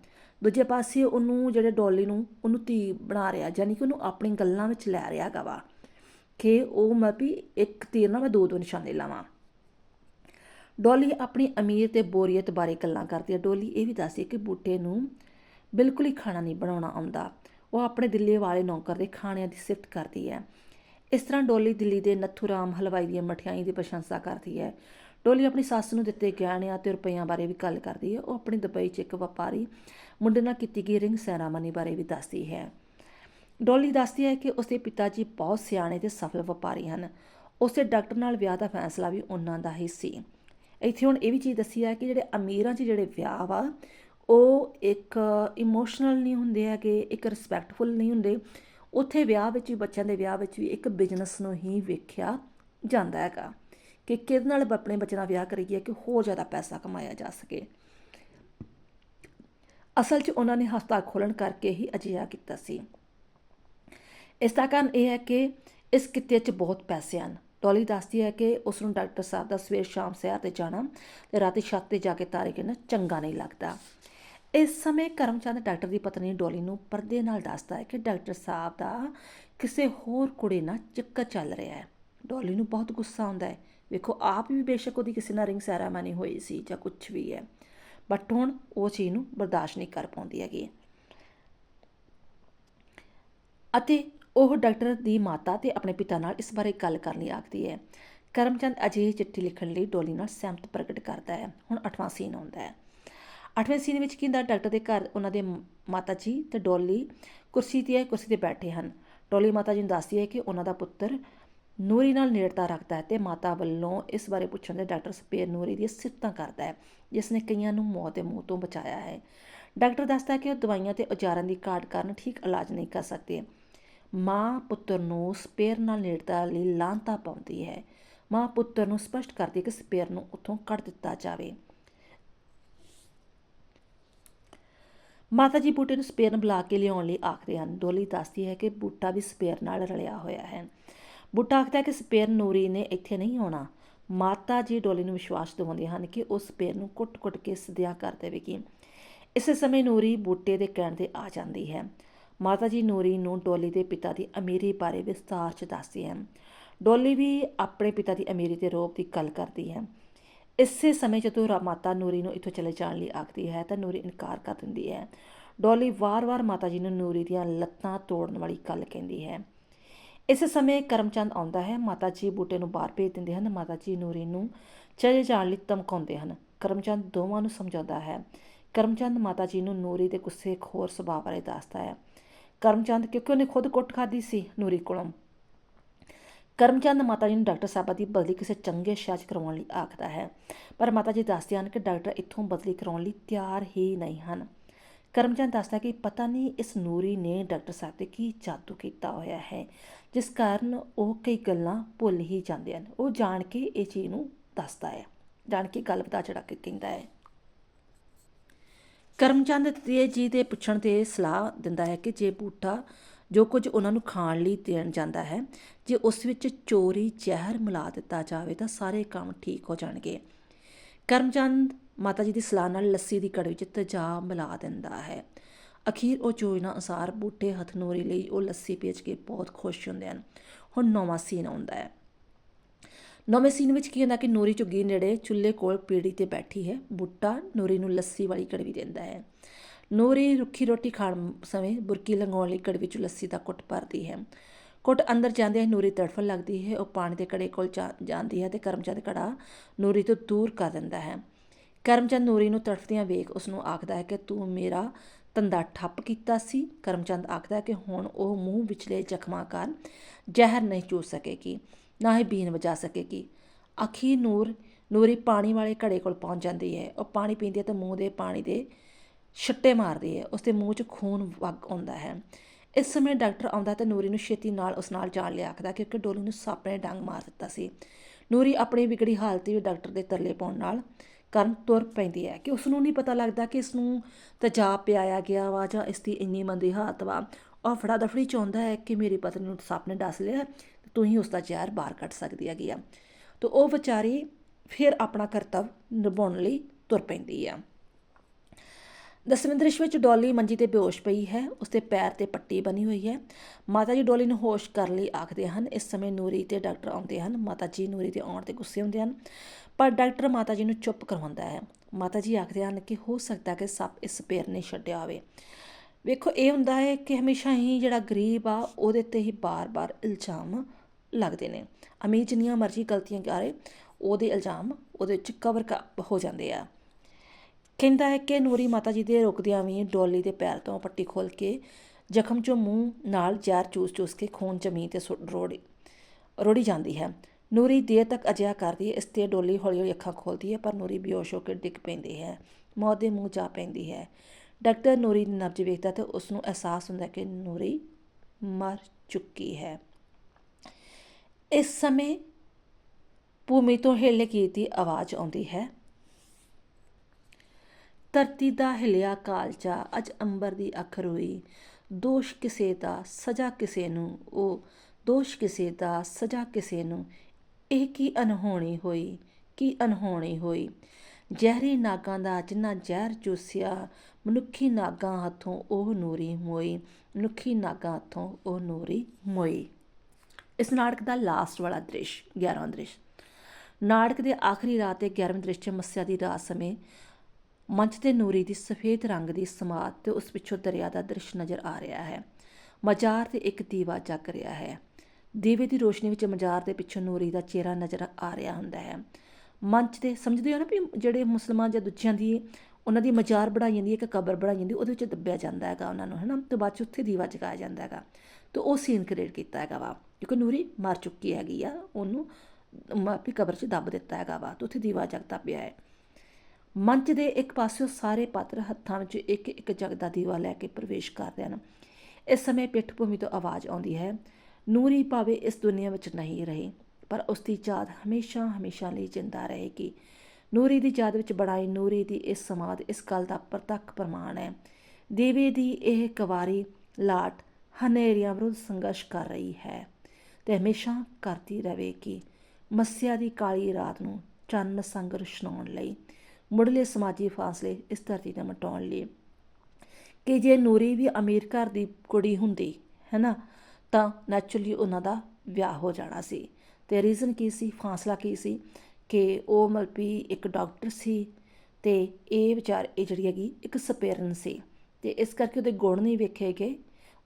ਦੂਜੇ ਪਾਸੇ ਉਹਨੂੰ ਜਿਹੜੇ ਡੋਲੀ ਨੂੰ, ਉਹਨੂੰ ਧੀ ਬਣਾ ਰਿਹਾ ਜਾਨੀ ਕਿ ਉਹਨੂੰ ਆਪਣੀ ਗੱਲਾਂ ਵਿੱਚ ਲੈ ਰਿਹਾ ਹੈਗਾ ਵਾ, ਕਿ ਉਹ ਮੈਂ ਵੀ ਇੱਕ ਤੀਰ ਨਾਲ ਮੈਂ ਦੋ ਦੋ ਨਿਸ਼ਾਨੇ ਲਾਵਾਂ। ਡੋਲੀ ਆਪਣੀ ਅਮੀਰ ਤੇ ਬੋਰੀਅਤ ਬਾਰੇ ਗੱਲਾਂ ਕਰਦੀ ਹੈ। ਡੋਲੀ ਇਹ ਵੀ ਦੱਸਦੀ ਕਿ ਬੂਟੇ ਨੂੰ ਬਿਲਕੁਲ ਹੀ ਖਾਣਾ ਨਹੀਂ ਬਣਾਉਣਾ ਆਉਂਦਾ। ਉਹ ਆਪਣੇ ਦਿੱਲੀ ਵਾਲੇ ਨੌਕਰ ਦੇ ਖਾਣਿਆਂ ਦੀ ਸਿਫਤ ਕਰਦੀ ਹੈ। ਇਸ ਤਰ੍ਹਾਂ ਡੋਲੀ ਦਿੱਲੀ ਦੇ ਨੱਥੂਰਾਮ ਹਲਵਾਈ ਦੀਆਂ ਮਠਿਆਈ ਦੀ ਪ੍ਰਸ਼ੰਸਾ ਕਰਦੀ ਹੈ। ਡੋਲੀ ਆਪਣੀ ਸੱਸ ਨੂੰ ਦਿੱਤੇ ਗਹਿਣਿਆਂ ਤੇ ਰੁਪਈਆਂ ਬਾਰੇ ਵੀ ਗੱਲ ਕਰਦੀ ਹੈ। ਉਹ ਆਪਣੀ ਦੁਬਈ 'ਚ ਇੱਕ ਵਪਾਰੀ ਮੁੰਡੇ ਨਾਲ ਕੀਤੀ ਗਈ ਰਿੰਗ ਸੈਰਾਮਨੀ ਬਾਰੇ ਵੀ ਦੱਸਦੀ ਹੈ। ਡੋਲੀ ਦੱਸਦੀ ਹੈ ਕਿ ਉਸਦੇ ਪਿਤਾ ਜੀ ਬਹੁਤ ਸਿਆਣੇ ਤੇ ਸਫਲ ਵਪਾਰੀ ਹਨ। ਉਸਦੇ ਡਾਕਟਰ ਨਾਲ ਵਿਆਹ ਦਾ ਫੈਸਲਾ ਵੀ ਉਹਨਾਂ ਦਾ ਹੀ ਸੀ। ਇੱਥੇ ਹੁਣ ਇਹ ਵੀ ਚੀਜ਼ ਦੱਸੀ ਹੈ ਕਿ ਜਿਹੜੇ ਅਮੀਰਾਂ 'ਚ ਜਿਹੜੇ ਵਿਆਹ ਵਾ ਉਹ ਇੱਕ ਇਮੋਸ਼ਨਲ ਨਹੀਂ ਹੁੰਦੇ ਹੈਗੇ, ਇੱਕ ਰਿਸਪੈਕਟਫੁਲ ਨਹੀਂ ਹੁੰਦੇ। ਉੱਥੇ ਵਿਆਹ ਵਿੱਚ ਵੀ, ਬੱਚਿਆਂ ਦੇ ਵਿਆਹ ਵਿੱਚ ਵੀ ਇੱਕ ਬਿਜ਼ਨਸ ਨੂੰ ਹੀ ਵੇਖਿਆ ਜਾਂਦਾ ਹੈਗਾ ਕਿ ਕਿਹਦੇ ਨਾਲ ਆਪਣੇ ਬੱਚੇ ਦਾ ਵਿਆਹ ਕਰੀਏ ਕਿ ਹੋਰ ਜ਼ਿਆਦਾ ਪੈਸਾ ਕਮਾਇਆ ਜਾ ਸਕੇ। ਅਸਲ 'ਚ ਉਹਨਾਂ ਨੇ ਹਸਪਤਾਲ ਖੋਲਣ ਕਰਕੇ ਹੀ ਅਜਿਹਾ ਕੀਤਾ ਸੀ। ਇਸ ਦਾ ਕਾਰਨ ਇਹ ਹੈ ਕਿ ਇਸ ਕਿੱਤੇ 'ਚ ਬਹੁਤ ਪੈਸੇ ਹਨ। ਡੋਲੀ ਦੱਸਦੀ ਹੈ ਕਿ ਉਸ ਨੂੰ ਡਾਕਟਰ ਸਾਹਿਬ ਦਾ ਸਵੇਰ ਸ਼ਾਮ ਸੈਰ ਤੇ ਜਾਣਾ ਤੇ ਰਾਤੀ ਛੱਤ ਤੇ ਜਾ ਕੇ ਤਾਰੇ ਗਿਣਨਾ ਚੰਗਾ ਨਹੀਂ ਲੱਗਦਾ। ਇਸ ਸਮੇਂ ਕਰਮਚੰਦ ਡਾਕਟਰ ਦੀ ਪਤਨੀ ਡੋਲੀ ਨੂੰ ਪਰਦੇ ਨਾਲ ਦੱਸਦਾ ਹੈ ਕਿ ਡਾਕਟਰ ਸਾਹਿਬ ਦਾ ਕਿਸੇ ਹੋਰ ਕੁੜੀ ਨਾਲ ਚੱਕਰ ਚੱਲ ਰਿਹਾ ਹੈ। ਡੋਲੀ ਨੂੰ ਬਹੁਤ ਗੁੱਸਾ ਆਉਂਦਾ ਹੈ। ਵੇਖੋ, ਆਪ ਵੀ ਬੇਸ਼ੱਕ ਉਹਦੀ ਕਿਸੇ ਨਾਲ ਰਿੰਗ ਸੈਰਾਮਨੀ ਹੋਈ ਸੀ ਜਾਂ ਕੁਝ ਵੀ ਹੈ। ਬਟ ਹੁਣ ਉਹ ਚੀਜ਼ ਨੂੰ ਬਰਦਾਸ਼ਤ ਨਹੀਂ ਕਰ ਪਾਉਂਦੀ ਹੈਗੀ। ਅਤੇ ਉਹ ਡਾਕਟਰ ਦੀ ਮਾਤਾ ਤੇ ਆਪਣੇ ਪਿਤਾ ਨਾਲ ਇਸ ਬਾਰੇ ਗੱਲ ਕਰਨ ਲਈ ਆਖਦੀ ਹੈ। ਕਰਮਚੰਦ ਅਜਿਹੀ ਚਿੱਠੀ ਲਿਖਣ ਲਈ ਡੋਲੀ ਨਾਲ ਸਹਿਮਤ ਪ੍ਰਗਟ ਕਰਦਾ ਹੈ। ਹੁਣ 8ਵਾਂ ਸੀਨ ਆਉਂਦਾ ਹੈ। 8ਵੇਂ ਸੀਨ ਵਿੱਚ ਕੀ ਹੁੰਦਾ, ਡਾਕਟਰ ਦੇ ਘਰ ਉਹਨਾਂ ਦੇ ਮਾਤਾ ਜੀ ਤੇ ਡੋਲੀ ਕੁਰਸੀ ਤੇ ਕੁਰਸੀ ਤੇ ਬੈਠੇ ਹਨ। ਡੋਲੀ ਮਾਤਾ ਜੀ ਨੂੰ ਦੱਸਦੀ ਹੈ ਕਿ ਉਹਨਾਂ ਦਾ ਪੁੱਤਰ ਨੂਰੀ ਨਾਲ ਨੇੜਤਾ ਰੱਖਦਾ ਹੈ ਤੇ ਮਾਤਾ ਵੱਲੋਂ ਇਸ ਬਾਰੇ ਪੁੱਛਣ ਤੇ ਡਾਕਟਰ ਸਪੇਰ ਨੂਰੀ ਦੀ ਸਿਫਤਾਂ ਕਰਦਾ ਹੈ, ਜਿਸ ਨੇ ਕਈਆਂ ਨੂੰ ਮੌਤ ਦੇ ਮੂੰਹ ਤੋਂ ਬਚਾਇਆ ਹੈ। ਡਾਕਟਰ ਦੱਸਦਾ ਹੈ ਕਿ ਉਹ ਦਵਾਈਆਂ ਤੇ ਔਜ਼ਾਰਾਂ ਦੀ ਘਾਟ ਕਾਰਨ ਠੀਕ ਇਲਾਜ ਨਹੀਂ ਕਰ ਸਕਦੇ। ਮਾਂ ਪੁੱਤਰ ਨੂੰ ਸਪੇਰ ਨਾਲ ਨੇੜਤਾ ਲਈ ਲਾਂਤਾ ਪਾਉਂਦੀ ਹੈ। ਮਾਂ ਪੁੱਤਰ ਨੂੰ ਸਪਸ਼ਟ ਕਰਦੀ ਹੈ ਕਿ ਸਪੇਰ ਨੂੰ ਉੱਥੋਂ ਕੱਢ ਦਿੱਤਾ ਜਾਵੇ। ਮਾਤਾ ਜੀ ਬੂਟੇ ਨੂੰ ਸਪੇਰ ਨੂੰ ਬੁਲਾ ਕੇ ਲਿਆਉਣ ਲਈ ਆਖਦੇ ਹਨ। ਡੋਲੀ ਦੱਸਦੀ ਹੈ ਕਿ ਬੂਟਾ ਵੀ ਸਪੇਅਰ ਨਾਲ ਰਲਿਆ ਹੋਇਆ ਹੈ। ਬੂਟਾ ਆਖਦਾ ਹੈ ਕਿ ਸਪੇਅਰ ਨੂਰੀ ਨੇ ਇੱਥੇ ਨਹੀਂ ਆਉਣਾ। ਮਾਤਾ ਜੀ ਡੋਲੀ ਨੂੰ ਵਿਸ਼ਵਾਸ ਦਿਵਾਉਂਦੇ ਹਨ ਕਿ ਉਹ ਸਪੇਰ ਨੂੰ ਕੁੱਟ-ਕੁੱਟ ਕੇ ਸਦਿਆ ਕਰ ਦੇਵੇਗੀ। ਇਸੇ ਸਮੇਂ ਨੂਰੀ ਬੂਟੇ ਦੇ ਕਹਿਣ ਤੇ ਆ ਜਾਂਦੀ ਹੈ। ਮਾਤਾ ਜੀ ਨੂਰੀ ਨੂੰ ਡੋਲੀ ਦੇ ਪਿਤਾ ਦੀ ਅਮੀਰੀ ਬਾਰੇ ਵਿਸਤਾਰ 'ਚ ਦੱਸਦੀ ਹੈ। ਡੋਲੀ ਵੀ ਆਪਣੇ ਪਿਤਾ ਦੀ ਅਮੀਰੀ ਦੇ ਰੋਬ ਦੀ ਗੱਲ ਕਰਦੀ ਹੈ। ਇਸੇ ਸਮੇਂ ਜਦੋਂ ਰਾ- ਮਾਤਾ ਨੂਰੀ ਨੂੰ ਇੱਥੋਂ ਚਲੇ ਜਾਣ ਲਈ ਆਖਦੀ ਹੈ ਤਾਂ ਨੂਰੀ ਇਨਕਾਰ ਕਰ ਦਿੰਦੀ ਹੈ। ਡੋਲੀ ਵਾਰ-ਵਾਰ ਮਾਤਾ ਜੀ ਨੂੰ ਨੂਰੀ ਦੀਆਂ ਲੱਤਾਂ ਤੋੜਨ ਵਾਲੀ ਗੱਲ ਕਹਿੰਦੀ ਹੈ। ਇਸੇ ਸਮੇਂ ਕਰਮਚੰਦ ਆਉਂਦਾ ਹੈ। ਮਾਤਾ ਜੀ ਬੂਟੇ ਨੂੰ ਬਾਹਰ ਭੇਜ ਦਿੰਦੇ ਹਨ। ਮਾਤਾ ਜੀ ਨੂਰੀ ਨੂੰ ਚਲੇ ਜਾਣ ਲਈ ਧਮਕਾਉਂਦੇ ਹਨ। ਕਰਮਚੰਦ ਦੋਵਾਂ ਨੂੰ ਸਮਝਾਉਂਦਾ ਹੈ। ਕਰਮਚੰਦ ਮਾਤਾ ਜੀ ਨੂੰ ਨੂਰੀ ਦੇ ਗੁੱਸੇ ਖੋਰ ਸੁਭਾਅ ਬਾਰੇ ਦੱਸਦਾ ਹੈ। ਕਰਮਚੰਦ ਕਿਉਂਕਿ ਉਹਨੇ ਖੁਦ ਕੁੱਟ ਖਾਦੀ ਸੀ ਨੂਰੀ ਕੋਲੋਂ। ਕਰਮਚੰਦ ਮਾਤਾ ਜੀ ਨੂੰ ਡਾਕਟਰ ਸਾਹਿਬਾ ਦੀ ਬਦਲੀ ਕਿਸੇ ਚੰਗੇ ਸ਼ਹਿਰ 'ਚ ਕਰਵਾਉਣ ਲਈ ਆਖਦਾ ਹੈ। ਪਰ ਮਾਤਾ ਜੀ ਦੱਸਦੇ ਹਨ ਕਿ ਡਾਕਟਰ ਇੱਥੋਂ ਬਦਲੀ ਕਰਾਉਣ ਲਈ ਤਿਆਰ ਹੀ ਨਹੀਂ ਹਨ। ਕਰਮਚੰਦ ਦੱਸਦਾ ਕਿ ਪਤਾ ਨਹੀਂ ਇਸ ਨੂਰੀ ਨੇ ਡਾਕਟਰ ਸਾਹਿਬ ਤੇ ਕੀ ਜਾਦੂ ਕੀਤਾ ਹੋਇਆ ਹੈ। ਜਿਸ ਕਾਰਨ ਉਹ ਕਈ ਗੱਲਾਂ ਭੁੱਲ ਹੀ ਜਾਂਦੇ ਹਨ। ਉਹ ਜਾਣ ਕੇ ਇਹ ਚੀਜ਼ ਨੂੰ ਦੱਸਦਾ ਹੈ। ਜਾਣ ਕੇ ਗੱਲ ਬਤਾ ਚੜਾ ਕੇ ਕਹਿੰਦਾ ਹੈ। ਕਰਮਚੰਦ ਤੇ ਜੀ ਦੇ ਪੁੱਛਣ ਤੇ ਸਲਾਹ ਦਿੰਦਾ ਹੈ ਕਿ ਜੇ ਬੂਟਾ ਜੋ ਕੁਝ ਉਹਨਾਂ ਨੂੰ ਖਾਣ ਲਈ ਦੇਣ ਜਾਂਦਾ ਹੈ, ਜੇ ਉਸ ਵਿੱਚ ਚੋਰੀ, ਜ਼ਹਿਰ ਮਿਲਾ ਦਿੱਤਾ ਜਾਵੇ ਤਾਂ ਸਾਰੇ ਕੰਮ ਠੀਕ ਹੋ ਜਾਣਗੇ। ਕਰਮਚੰਦ ਮਾਤਾ ਜੀ ਦੀ ਸਲਾਹ ਨਾਲ ਲੱਸੀ ਦੀ ਕੜਵੀ ਵਿੱਚ ਤੇਜ਼ਾਬ ਮਿਲਾ ਦਿੰਦਾ ਹੈ। ਅਖੀਰ ਉਹ ਯੋਜਨਾ ਅਨੁਸਾਰ ਬੂਟੇ ਹਥਨੋਰੀ ਲਈ ਉਹ ਲੱਸੀ ਵੇਚ ਕੇ ਬਹੁਤ ਖੁਸ਼ ਹੁੰਦੇ ਹਨ। ਹੁਣ ਨੌਵਾਂ ਸੀਨ ਆਉਂਦਾ ਹੈ। ਨੌਵੇਂ ਸੀਨ ਵਿੱਚ ਕੀ ਹੁੰਦਾ ਕਿ ਨੂਰੀ ਝੁੱਗੀ ਨੇੜੇ ਚੁੱਲ੍ਹੇ ਕੋਲ ਪੀੜੀ ਤੇ ਬੈਠੀ ਹੈ। ਬੂਟਾ ਨੂਰੀ ਨੂੰ ਲੱਸੀ ਵਾਲੀ ਕੜਵੀ ਦਿੰਦਾ ਹੈ। ਨੂਰੀ ਰੁੱਖੀ ਰੋਟੀ ਖਾਣ ਸਮੇਂ ਬੁਰਕੀ ਲੰਘਾਉਣ ਲਈ ਕੜਵੀ 'ਚ ਲੱਸੀ ਦਾ ਘੁੱਟ ਭਰਦੀ ਹੈ। ਘੁੱਟ ਅੰਦਰ ਜਾਂਦੇ ਹੀ ਨੂਰੀ ਤੜਫਣ ਲੱਗਦੀ ਹੈ। ਉਹ ਪਾਣੀ ਦੇ ਕੜੇ ਕੋਲ ਜਾ- ਜਾਂਦੀ ਹੈ ਤੇ ਕਰਮਚੰਦ ਕੜਾ ਨੂਰੀ ਤੋਂ ਦੂਰ ਕਰ ਦਿੰਦਾ ਹੈ। ਕਰਮਚੰਦ ਨੂਰੀ ਨੂੰ ਤੜਫਦਿਆਂ ਵੇਖ ਉਸ ਨੂੰ ਆਖਦਾ ਹੈ ਕਿ ਤੂੰ ਮੇਰਾ ਧੰਦਾ ਠੱਪ ਕੀਤਾ ਸੀ। ਕਰਮਚੰਦ ਆਖਦਾ ਹੈ ਕਿ ਹੁਣ ਉਹ ਮੂੰਹ ਵਿਚਲੇ ਜ਼ਖਮਾਂ ਕਾਰਨ ਜ਼ਹਿਰ ਨਹੀਂ ਚੂਸ ਸਕੇਗੀ, ਨਾ ਹੀ ਬੀਨ ਵਜਾ ਸਕੇਗੀ। ਅਖੀਰ ਨੂਰ, ਨੂਰੀ ਪਾਣੀ ਵਾਲੇ ਘੜੇ ਕੋਲ ਪਹੁੰਚ ਜਾਂਦੀ ਹੈ। ਉਹ ਪਾਣੀ ਪੀਂਦੀ ਹੈ ਤੇ ਮੂੰਹ ਦੇ ਪਾਣੀ ਦੇ ਛੱਟੇ ਮਾਰਦੀ ਹੈ ਉਸ ਦੇ ਮੂੰਹ 'ਚ ਖੂਨ ਵਗ ਆਉਂਦਾ ਹੈ। ਇਸ ਸਮੇਂ ਡਾਕਟਰ ਆਉਂਦਾ ਤੇ ਨੂਰੀ ਨੂੰ ਛੇਤੀ ਨਾਲ ਉਸ ਨਾਲ ਜਾਣ ਲਿਆ ਆਖਦਾ ਕਿਉਂਕਿ ਡੋਲੀ ਨੂੰ ਸੱਪ ਨੇ ਡੰਗ ਮਾਰ ਦਿੱਤਾ ਸੀ। ਨੂਰੀ ਆਪਣੀ ਵਿਗੜੀ ਹਾਲਤ ਵਿੱਚ ਡਾਕਟਰ ਦੇ ਤਰਲੇ ਪਾਉਣ ਨਾਲ ਕਰਨ ਤੁਰ ਪੈਂਦੀ ਹੈ ਕਿ ਉਸ ਨੂੰ ਨਹੀਂ ਪਤਾ ਲੱਗਦਾ ਕਿ ਇਸ ਨੂੰ ਤੇਜ਼ਾਬ ਪਿਆਇਆ ਗਿਆ ਵਾ ਜਾਂ ਇਸ ਦੀ ਇੰਨੀ ਮੰਦੀ ਹਾਲਤ ਵਾ। ਉਹ ਫੜਾ ਦਫੜੀ ਚਾਹੁੰਦਾ ਹੈ ਕਿ ਮੇਰੀ ਪਤਨੀ ਨੂੰ ਸੱਪ ਨੇ ਡਸ ਲਿਆ, ਤੇ ਤੂੰ ਹੀ ਉਸ ਦਾ ਜ਼ਹਿਰ ਬਾਹਰ ਕੱਢ ਸਕਦੀ ਹੈਗੀ ਆ। ਤਾਂ ਉਹ ਵਿਚਾਰੀ ਫਿਰ ਆਪਣਾ ਕਰਤੱਵ ਨਿਭਾਉਣ ਲਈ ਤੁਰ ਪੈਂਦੀ ਆ। ਦਸਵੇਂ ਦ੍ਰਿਸ਼ ਵਿੱਚ ਡੋਲੀ ਮੰਜੀ ਤੇ ਬੇਹੋਸ਼ ਪਈ ਹੈ। ਉਸਦੇ ਪੈਰ ਤੇ ਪੱਟੀ ਬਣੀ ਹੋਈ ਹੈ। ਮਾਤਾ ਜੀ ਡੋਲੀ ਨੂੰ ਹੋਸ਼ ਕਰਨ ਲਈ ਆਖਦੇ ਹਨ, ਇਸ ਸਮੇਂ ਨੂਰੀ ਤੇ ਡਾਕਟਰ ਆਉਂਦੇ ਹਨ। ਮਾਤਾ ਜੀ ਨੂਰੀ ਦੇ ਆਉਣ ਤੇ ਗੁੱਸੇ ਹੁੰਦੇ ਹਨ, ਪਰ ਡਾਕਟਰ ਮਾਤਾ ਜੀ ਨੂੰ ਚੁੱਪ ਕਰਵਾਉਂਦਾ ਹੈ। ਮਾਤਾ ਜੀ ਆਖਦੇ ਹਨ ਕਿ ਹੋ ਸਕਦਾ ਕਿ ਸੱਪ ਇਸ ਪੈਰ ਨੇ ਛੱਡਿਆ ਹੋਵੇ। ਵੇਖੋ, ਇਹ ਹੁੰਦਾ ਹੈ ਕਿ ਹਮੇਸ਼ਾ ਹੀ ਜਿਹੜਾ ਗਰੀਬ ਆ, ਉਹਦੇ ਤੇ ਹੀ ਬਾਰ-ਬਾਰ ਇਲਜ਼ਾਮ ਲੱਗਦੇ ਨੇ। ਅਮੀਰ ਜਿੰਨੀਆਂ ਮਰਜ਼ੀ ਗਲਤੀਆਂ ਕਰੇ, ਉਹਦੇ ਇਲਜ਼ਾਮ ਉਹਦੇ ਵਿੱਚ ਕਵਰ ਹੋ ਜਾਂਦੇ ਆ। ਕਹਿੰਦਾ ਹੈ ਕਿ ਨੂਰੀ ਮਾਤਾ ਜੀ ਦੇ ਰੁਕਦਿਆਂ ਵੀ ਡੋਲੀ ਦੇ ਪੈਰ ਤੋਂ ਪੱਟੀ ਖੋਲ ਕੇ ਜ਼ਖਮ ਚੋਂ ਮੂੰਹ ਨਾਲ ਜ਼ਹਿਰ ਚੂਸ-ਚੂਸ ਕੇ ਖੂਨ ਜ਼ਮੀਨ ਤੇ ਸੁੱਟ ਰੋੜੀ ਰੋੜੀ ਜਾਂਦੀ ਹੈ। ਨੂਰੀ ਦੇਰ ਤੱਕ ਅਜਿਹਾ ਕਰਦੀ ਹੈ, ਇਸ ਤੇ ਡੋਲੀ ਹੌਲੀ-ਹੌਲੀ ਅੱਖਾਂ ਖੋਲਦੀ ਹੈ, ਪਰ ਨੂਰੀ ਬੇਹੋਸ਼ ਹੋ ਕੇ ਡਿੱਗ ਪੈਂਦੀ ਹੈ, ਮੌਤ ਦੇ ਮੂੰਹ ਜਾ ਪੈਂਦੀ ਹੈ। ਡਾਕਟਰ ਨੂਰੀ ਦੀ ਨਬਜ਼ ਵੇਖਦਾ ਤੇ ਉਸ ਨੂੰ ਅਹਿਸਾਸ ਹੁੰਦਾ ਕਿ ਨੂਰੀ ਮਰ ਚੁੱਕੀ ਹੈ। ਇਸ ਸਮੇਂ ਭੂਮੀ ਤੋਂ ਹਿੱਲ ਗੀਤ ਆਵਾਜ਼ ਆਉਂਦੀ ਹੈ। ਧਰਤੀ ਦਾ ਹਿਲਿਆ ਕਾਲਜਾ ਅੱਜ ਅੰਬਰ ਦੀ ਅੱਖ ਰੋਈ ਦੋਸ਼ ਕਿਸੇ ਦਾ, ਸਜ਼ਾ ਕਿਸੇ ਨੂੰ। ਉਹ ਦੋਸ਼ ਕਿਸੇ ਦਾ, ਸਜ਼ਾ ਕਿਸੇ ਨੂੰ। ਇਹ ਕੀ ਅਨਹੋਣੀ ਹੋਈ? ਕੀ ਅਨਹੋਣੀ ਹੋਈ? ਜ਼ਹਿਰੀ ਨਾਗਾਂ ਦਾ ਜਿੰਨਾ ਜ਼ਹਿਰ ਚੂਸਿਆ, ਮਨੁੱਖੀ ਨਾਗਾਂ ਹੱਥੋਂ ਉਹ ਨੂਰੀ ਮੋਈ। ਮਨੁੱਖੀ ਨਾਗਾਂ ਹੱਥੋਂ ਉਹ ਨੂਰੀ ਮੋਈ। ਇਸ ਨਾਟਕ ਦਾ ਲਾਸਟ ਵਾਲਾ ਦ੍ਰਿਸ਼ 11ਵਾਂ ਦ੍ਰਿਸ਼। ਨਾਟਕ ਦੇ ਆਖਰੀ ਰਾਤ 'ਤੇ 11ਵੇਂ ਦ੍ਰਿਸ਼ 'ਚ ਮੱਸਿਆ ਦੀ ਰਾਤ ਸਮੇਂ ਮੰਚ ਤੇ ਨੂਰੀ ਦੀ ਸਫੇਦ ਰੰਗ ਦੀ ਸਮਾਧ ਤੇ ਉਸ ਪਿੱਛੋਂ ਦਰਿਆ ਦਾ ਦ੍ਰਿਸ਼ ਨਜ਼ਰ ਆ ਰਿਹਾ ਹੈ। ਮਜ਼ਾਰ ਤੇ ਇੱਕ ਦੀਵਾ ਜਗ ਰਿਹਾ ਹੈ। ਦੀਵੇ ਦੀ ਰੋਸ਼ਨੀ ਵਿੱਚ ਮਜ਼ਾਰ ਦੇ ਪਿੱਛੋਂ ਨੂਰੀ ਦਾ ਚਿਹਰਾ ਨਜ਼ਰ ਆ ਰਿਹਾ ਹੁੰਦਾ ਹੈ। ਮੰਚ ਤੇ ਸਮਝਦੇ ਹੋ ਨਾ ਵੀ ਜਿਹੜੇ ਮੁਸਲਮਾਨ ਜਾਂ ਦੂਜਿਆਂ ਦੀ ਉਹਨਾਂ ਦੀ ਮਜ਼ਾਰ ਬਣਾਈ ਜਾਂਦੀ ਹੈ ਇੱਕ ਕਬਰ ਬਣਾਈ ਜਾਂਦੀ, ਉਹਦੇ ਵਿੱਚ ਦੱਬਿਆ ਜਾਂਦਾ ਹੈਗਾ ਉਹਨਾਂ ਨੂੰ, ਹੈਨਾ? ਤੇ ਬਾਅਦ ਚ ਉੱਥੇ ਦੀਵਾ ਜਗਾਇਆ ਜਾਂਦਾ ਹੈਗਾ। ਤੇ ਉਹ ਸੀਨ ਕ੍ਰੀਏਟ ਕੀਤਾ ਹੈਗਾ ਵਾ। ਕਿਉਂਕਿ ਨੂਰੀ ਮਰ ਚੁੱਕੀ ਹੈਗੀ ਆ, ਉਹਨੂੰ ਆਪਣੀ ਕਬਰ 'ਚ ਦੱਬ ਦਿੱਤਾ ਹੈਗਾ ਵਾ ਤੇ ਉੱਥੇ ਦੀਵਾ ਜਗਦਾ ਪਿਆ ਹੈ। ਮੰਚ ਦੇ ਇੱਕ ਪਾਸਿਓਂ ਸਾਰੇ ਪਾਤਰ ਹੱਥਾਂ ਵਿੱਚ ਇੱਕ ਇੱਕ ਜਗਦਾ ਦੀਵਾ ਲੈ ਕੇ ਪ੍ਰਵੇਸ਼ ਕਰਦੇ ਹਨ। ਇਸ ਸਮੇਂ ਪਿੱਠ ਭੂਮੀ ਤੋਂ ਆਵਾਜ਼ ਆਉਂਦੀ ਹੈ, ਨੂਰੀ ਭਾਵੇਂ ਇਸ ਦੁਨੀਆ ਵਿੱਚ ਨਹੀਂ ਰਹੀ, ਪਰ ਉਸ ਦੀ ਯਾਦ ਹਮੇਸ਼ਾ ਹਮੇਸ਼ਾ ਲਈ ਜਿੰਦਾ ਰਹੇਗੀ। ਨੂਰੀ ਦੀ ਯਾਦ ਵਿੱਚ ਬਣਾਈ ਨੂਰੀ ਦੀ ਇਸ ਸਮਾਧ ਇਸ ਗੱਲ ਦਾ ਪ੍ਰਤੱਖ ਪ੍ਰਮਾਣ ਹੈ। ਦੇਵੇ ਦੀ ਇਹ ਕਵਾਰੀ, ਲਾਟ ਹਨੇਰੀਆਂ ਵਿਰੁੱਧ ਸੰਘਰਸ਼ ਕਰ ਰਹੀ ਹੈ ਤੇ ਹਮੇਸ਼ਾ ਕਰਦੀ ਰਹੇਗੀ। ਮੱਸਿਆ ਦੀ ਕਾਲੀ ਰਾਤ ਨੂੰ ਚੰਨ ਸੰਗ ਰੁਸ਼ਨਾਉਣ ਲਈ ਮੁੱਢਲੇ ਸਮਾਜੀ ਫਾਸਲੇ, ਇਸ ਧਰਤੀ ਤੇ ਮਟਾਉਣ ਲਈ। ਕਿ ਜੇ ਨੂਰੀ ਵੀ ਅਮੀਰ ਘਰ ਦੀ ਕੁੜੀ ਹੁੰਦੀ ਹੈ ਨਾ ਤਾਂ ਨੈਚੁਰਲੀ ਉਹਨਾਂ ਦਾ ਵਿਆਹ ਹੋ ਜਾਣਾ ਸੀ। ਤੇ ਰੀਜ਼ਨ ਕੀ ਸੀ, ਫਾਸਲਾ ਕੀ ਸੀ? ਕਿ ਉਹ ਮਤਲਬ ਵੀ ਇੱਕ ਡਾਕਟਰ ਸੀ ਤੇ ਇਹ ਵਿਚਾਰ, ਇਹ ਜਿਹੜੀ ਹੈਗੀ ਇੱਕ ਸਪੇਰਨ ਸੀ। ਤੇ ਇਸ ਕਰਕੇ ਉਹਦੇ ਗੁਣ ਨਹੀਂ ਵੇਖੇ ਗਏ।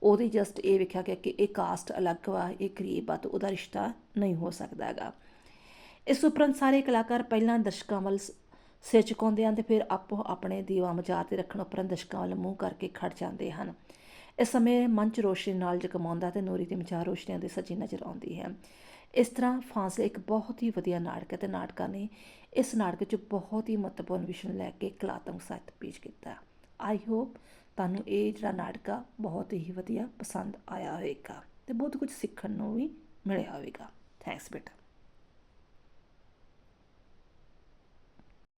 ਉਹਦੀ ਜਸਟ ਇਹ ਵੇਖਿਆ ਗਿਆ ਕਿ ਇਹ ਕਾਸਟ ਅਲੱਗ ਵਾ, ਇਹ ਗਰੀਬ ਆ, ਤਾਂ ਉਹਦਾ ਰਿਸ਼ਤਾ ਨਹੀਂ ਹੋ ਸਕਦਾ ਹੈਗਾ। ਇਸ ਉਪਰੰਤ ਸਾਰੇ ਕਲਾਕਾਰ ਪਹਿਲਾਂ ਦਰਸ਼ਕਾਂ ਵੱਲ ਸ- ਸਿਰ ਝੁਕਾਉਂਦੇ ਹਨ ਤੇ ਫਿਰ ਆਪੋ ਆਪਣੇ ਦੀਵਾ ਮਜ਼ਾਰ ਤੇ ਰੱਖਣ ਉਪਰੰਤ ਦਰਸ਼ਕਾਂ ਵੱਲ ਮੂੰਹ ਕਰਕੇ ਖੜ ਜਾਂਦੇ ਹਨ। ਇਸ ਸਮੇਂ ਮੰਚ ਰੋਸ਼ਨੀ ਨਾਲ ਜਗਮਾਉਂਦਾ ਤੇ ਨੂਰੀ ਦੀ ਮਜ਼ਾਰ ਰੋਸ਼ਨੀਆਂ ਦੇ ਸਜੀ ਨਜ਼ਰ ਆਉਂਦੀ ਹੈ। ਇਸ ਤਰ੍ਹਾਂ ਫਾਸਲੇ ਇੱਕ ਬਹੁਤ ਹੀ ਵਧੀਆ ਨਾਟਕ ਹੈ ਤੇ ਨਾਟਕਾਂ ਨੇ ਇਸ ਨਾਟਕ 'ਚ ਬਹੁਤ ਹੀ ਮਹੱਤਵਪੂਰਨ ਵਿਸ਼ੇ ਨੂੰ ਲੈ ਕੇ ਕਲਾਤਮਕ ਸਾਹਿਤ ਪੇਸ਼ ਕੀਤਾ। ਆਈ ਹੋਪ ਤੁਹਾਨੂੰ ਇਹ ਜਿਹੜਾ ਨਾਟਕ ਆ, ਬਹੁਤ ਹੀ ਵਧੀਆ ਪਸੰਦ ਆਇਆ ਹੋਵੇਗਾ ਤੇ ਬਹੁਤ ਕੁਝ ਸਿੱਖਣ ਨੂੰ ਵੀ ਮਿਲਿਆ ਹੋਵੇਗਾ। ਥੈਂਕਸ ਬੇਟਾ।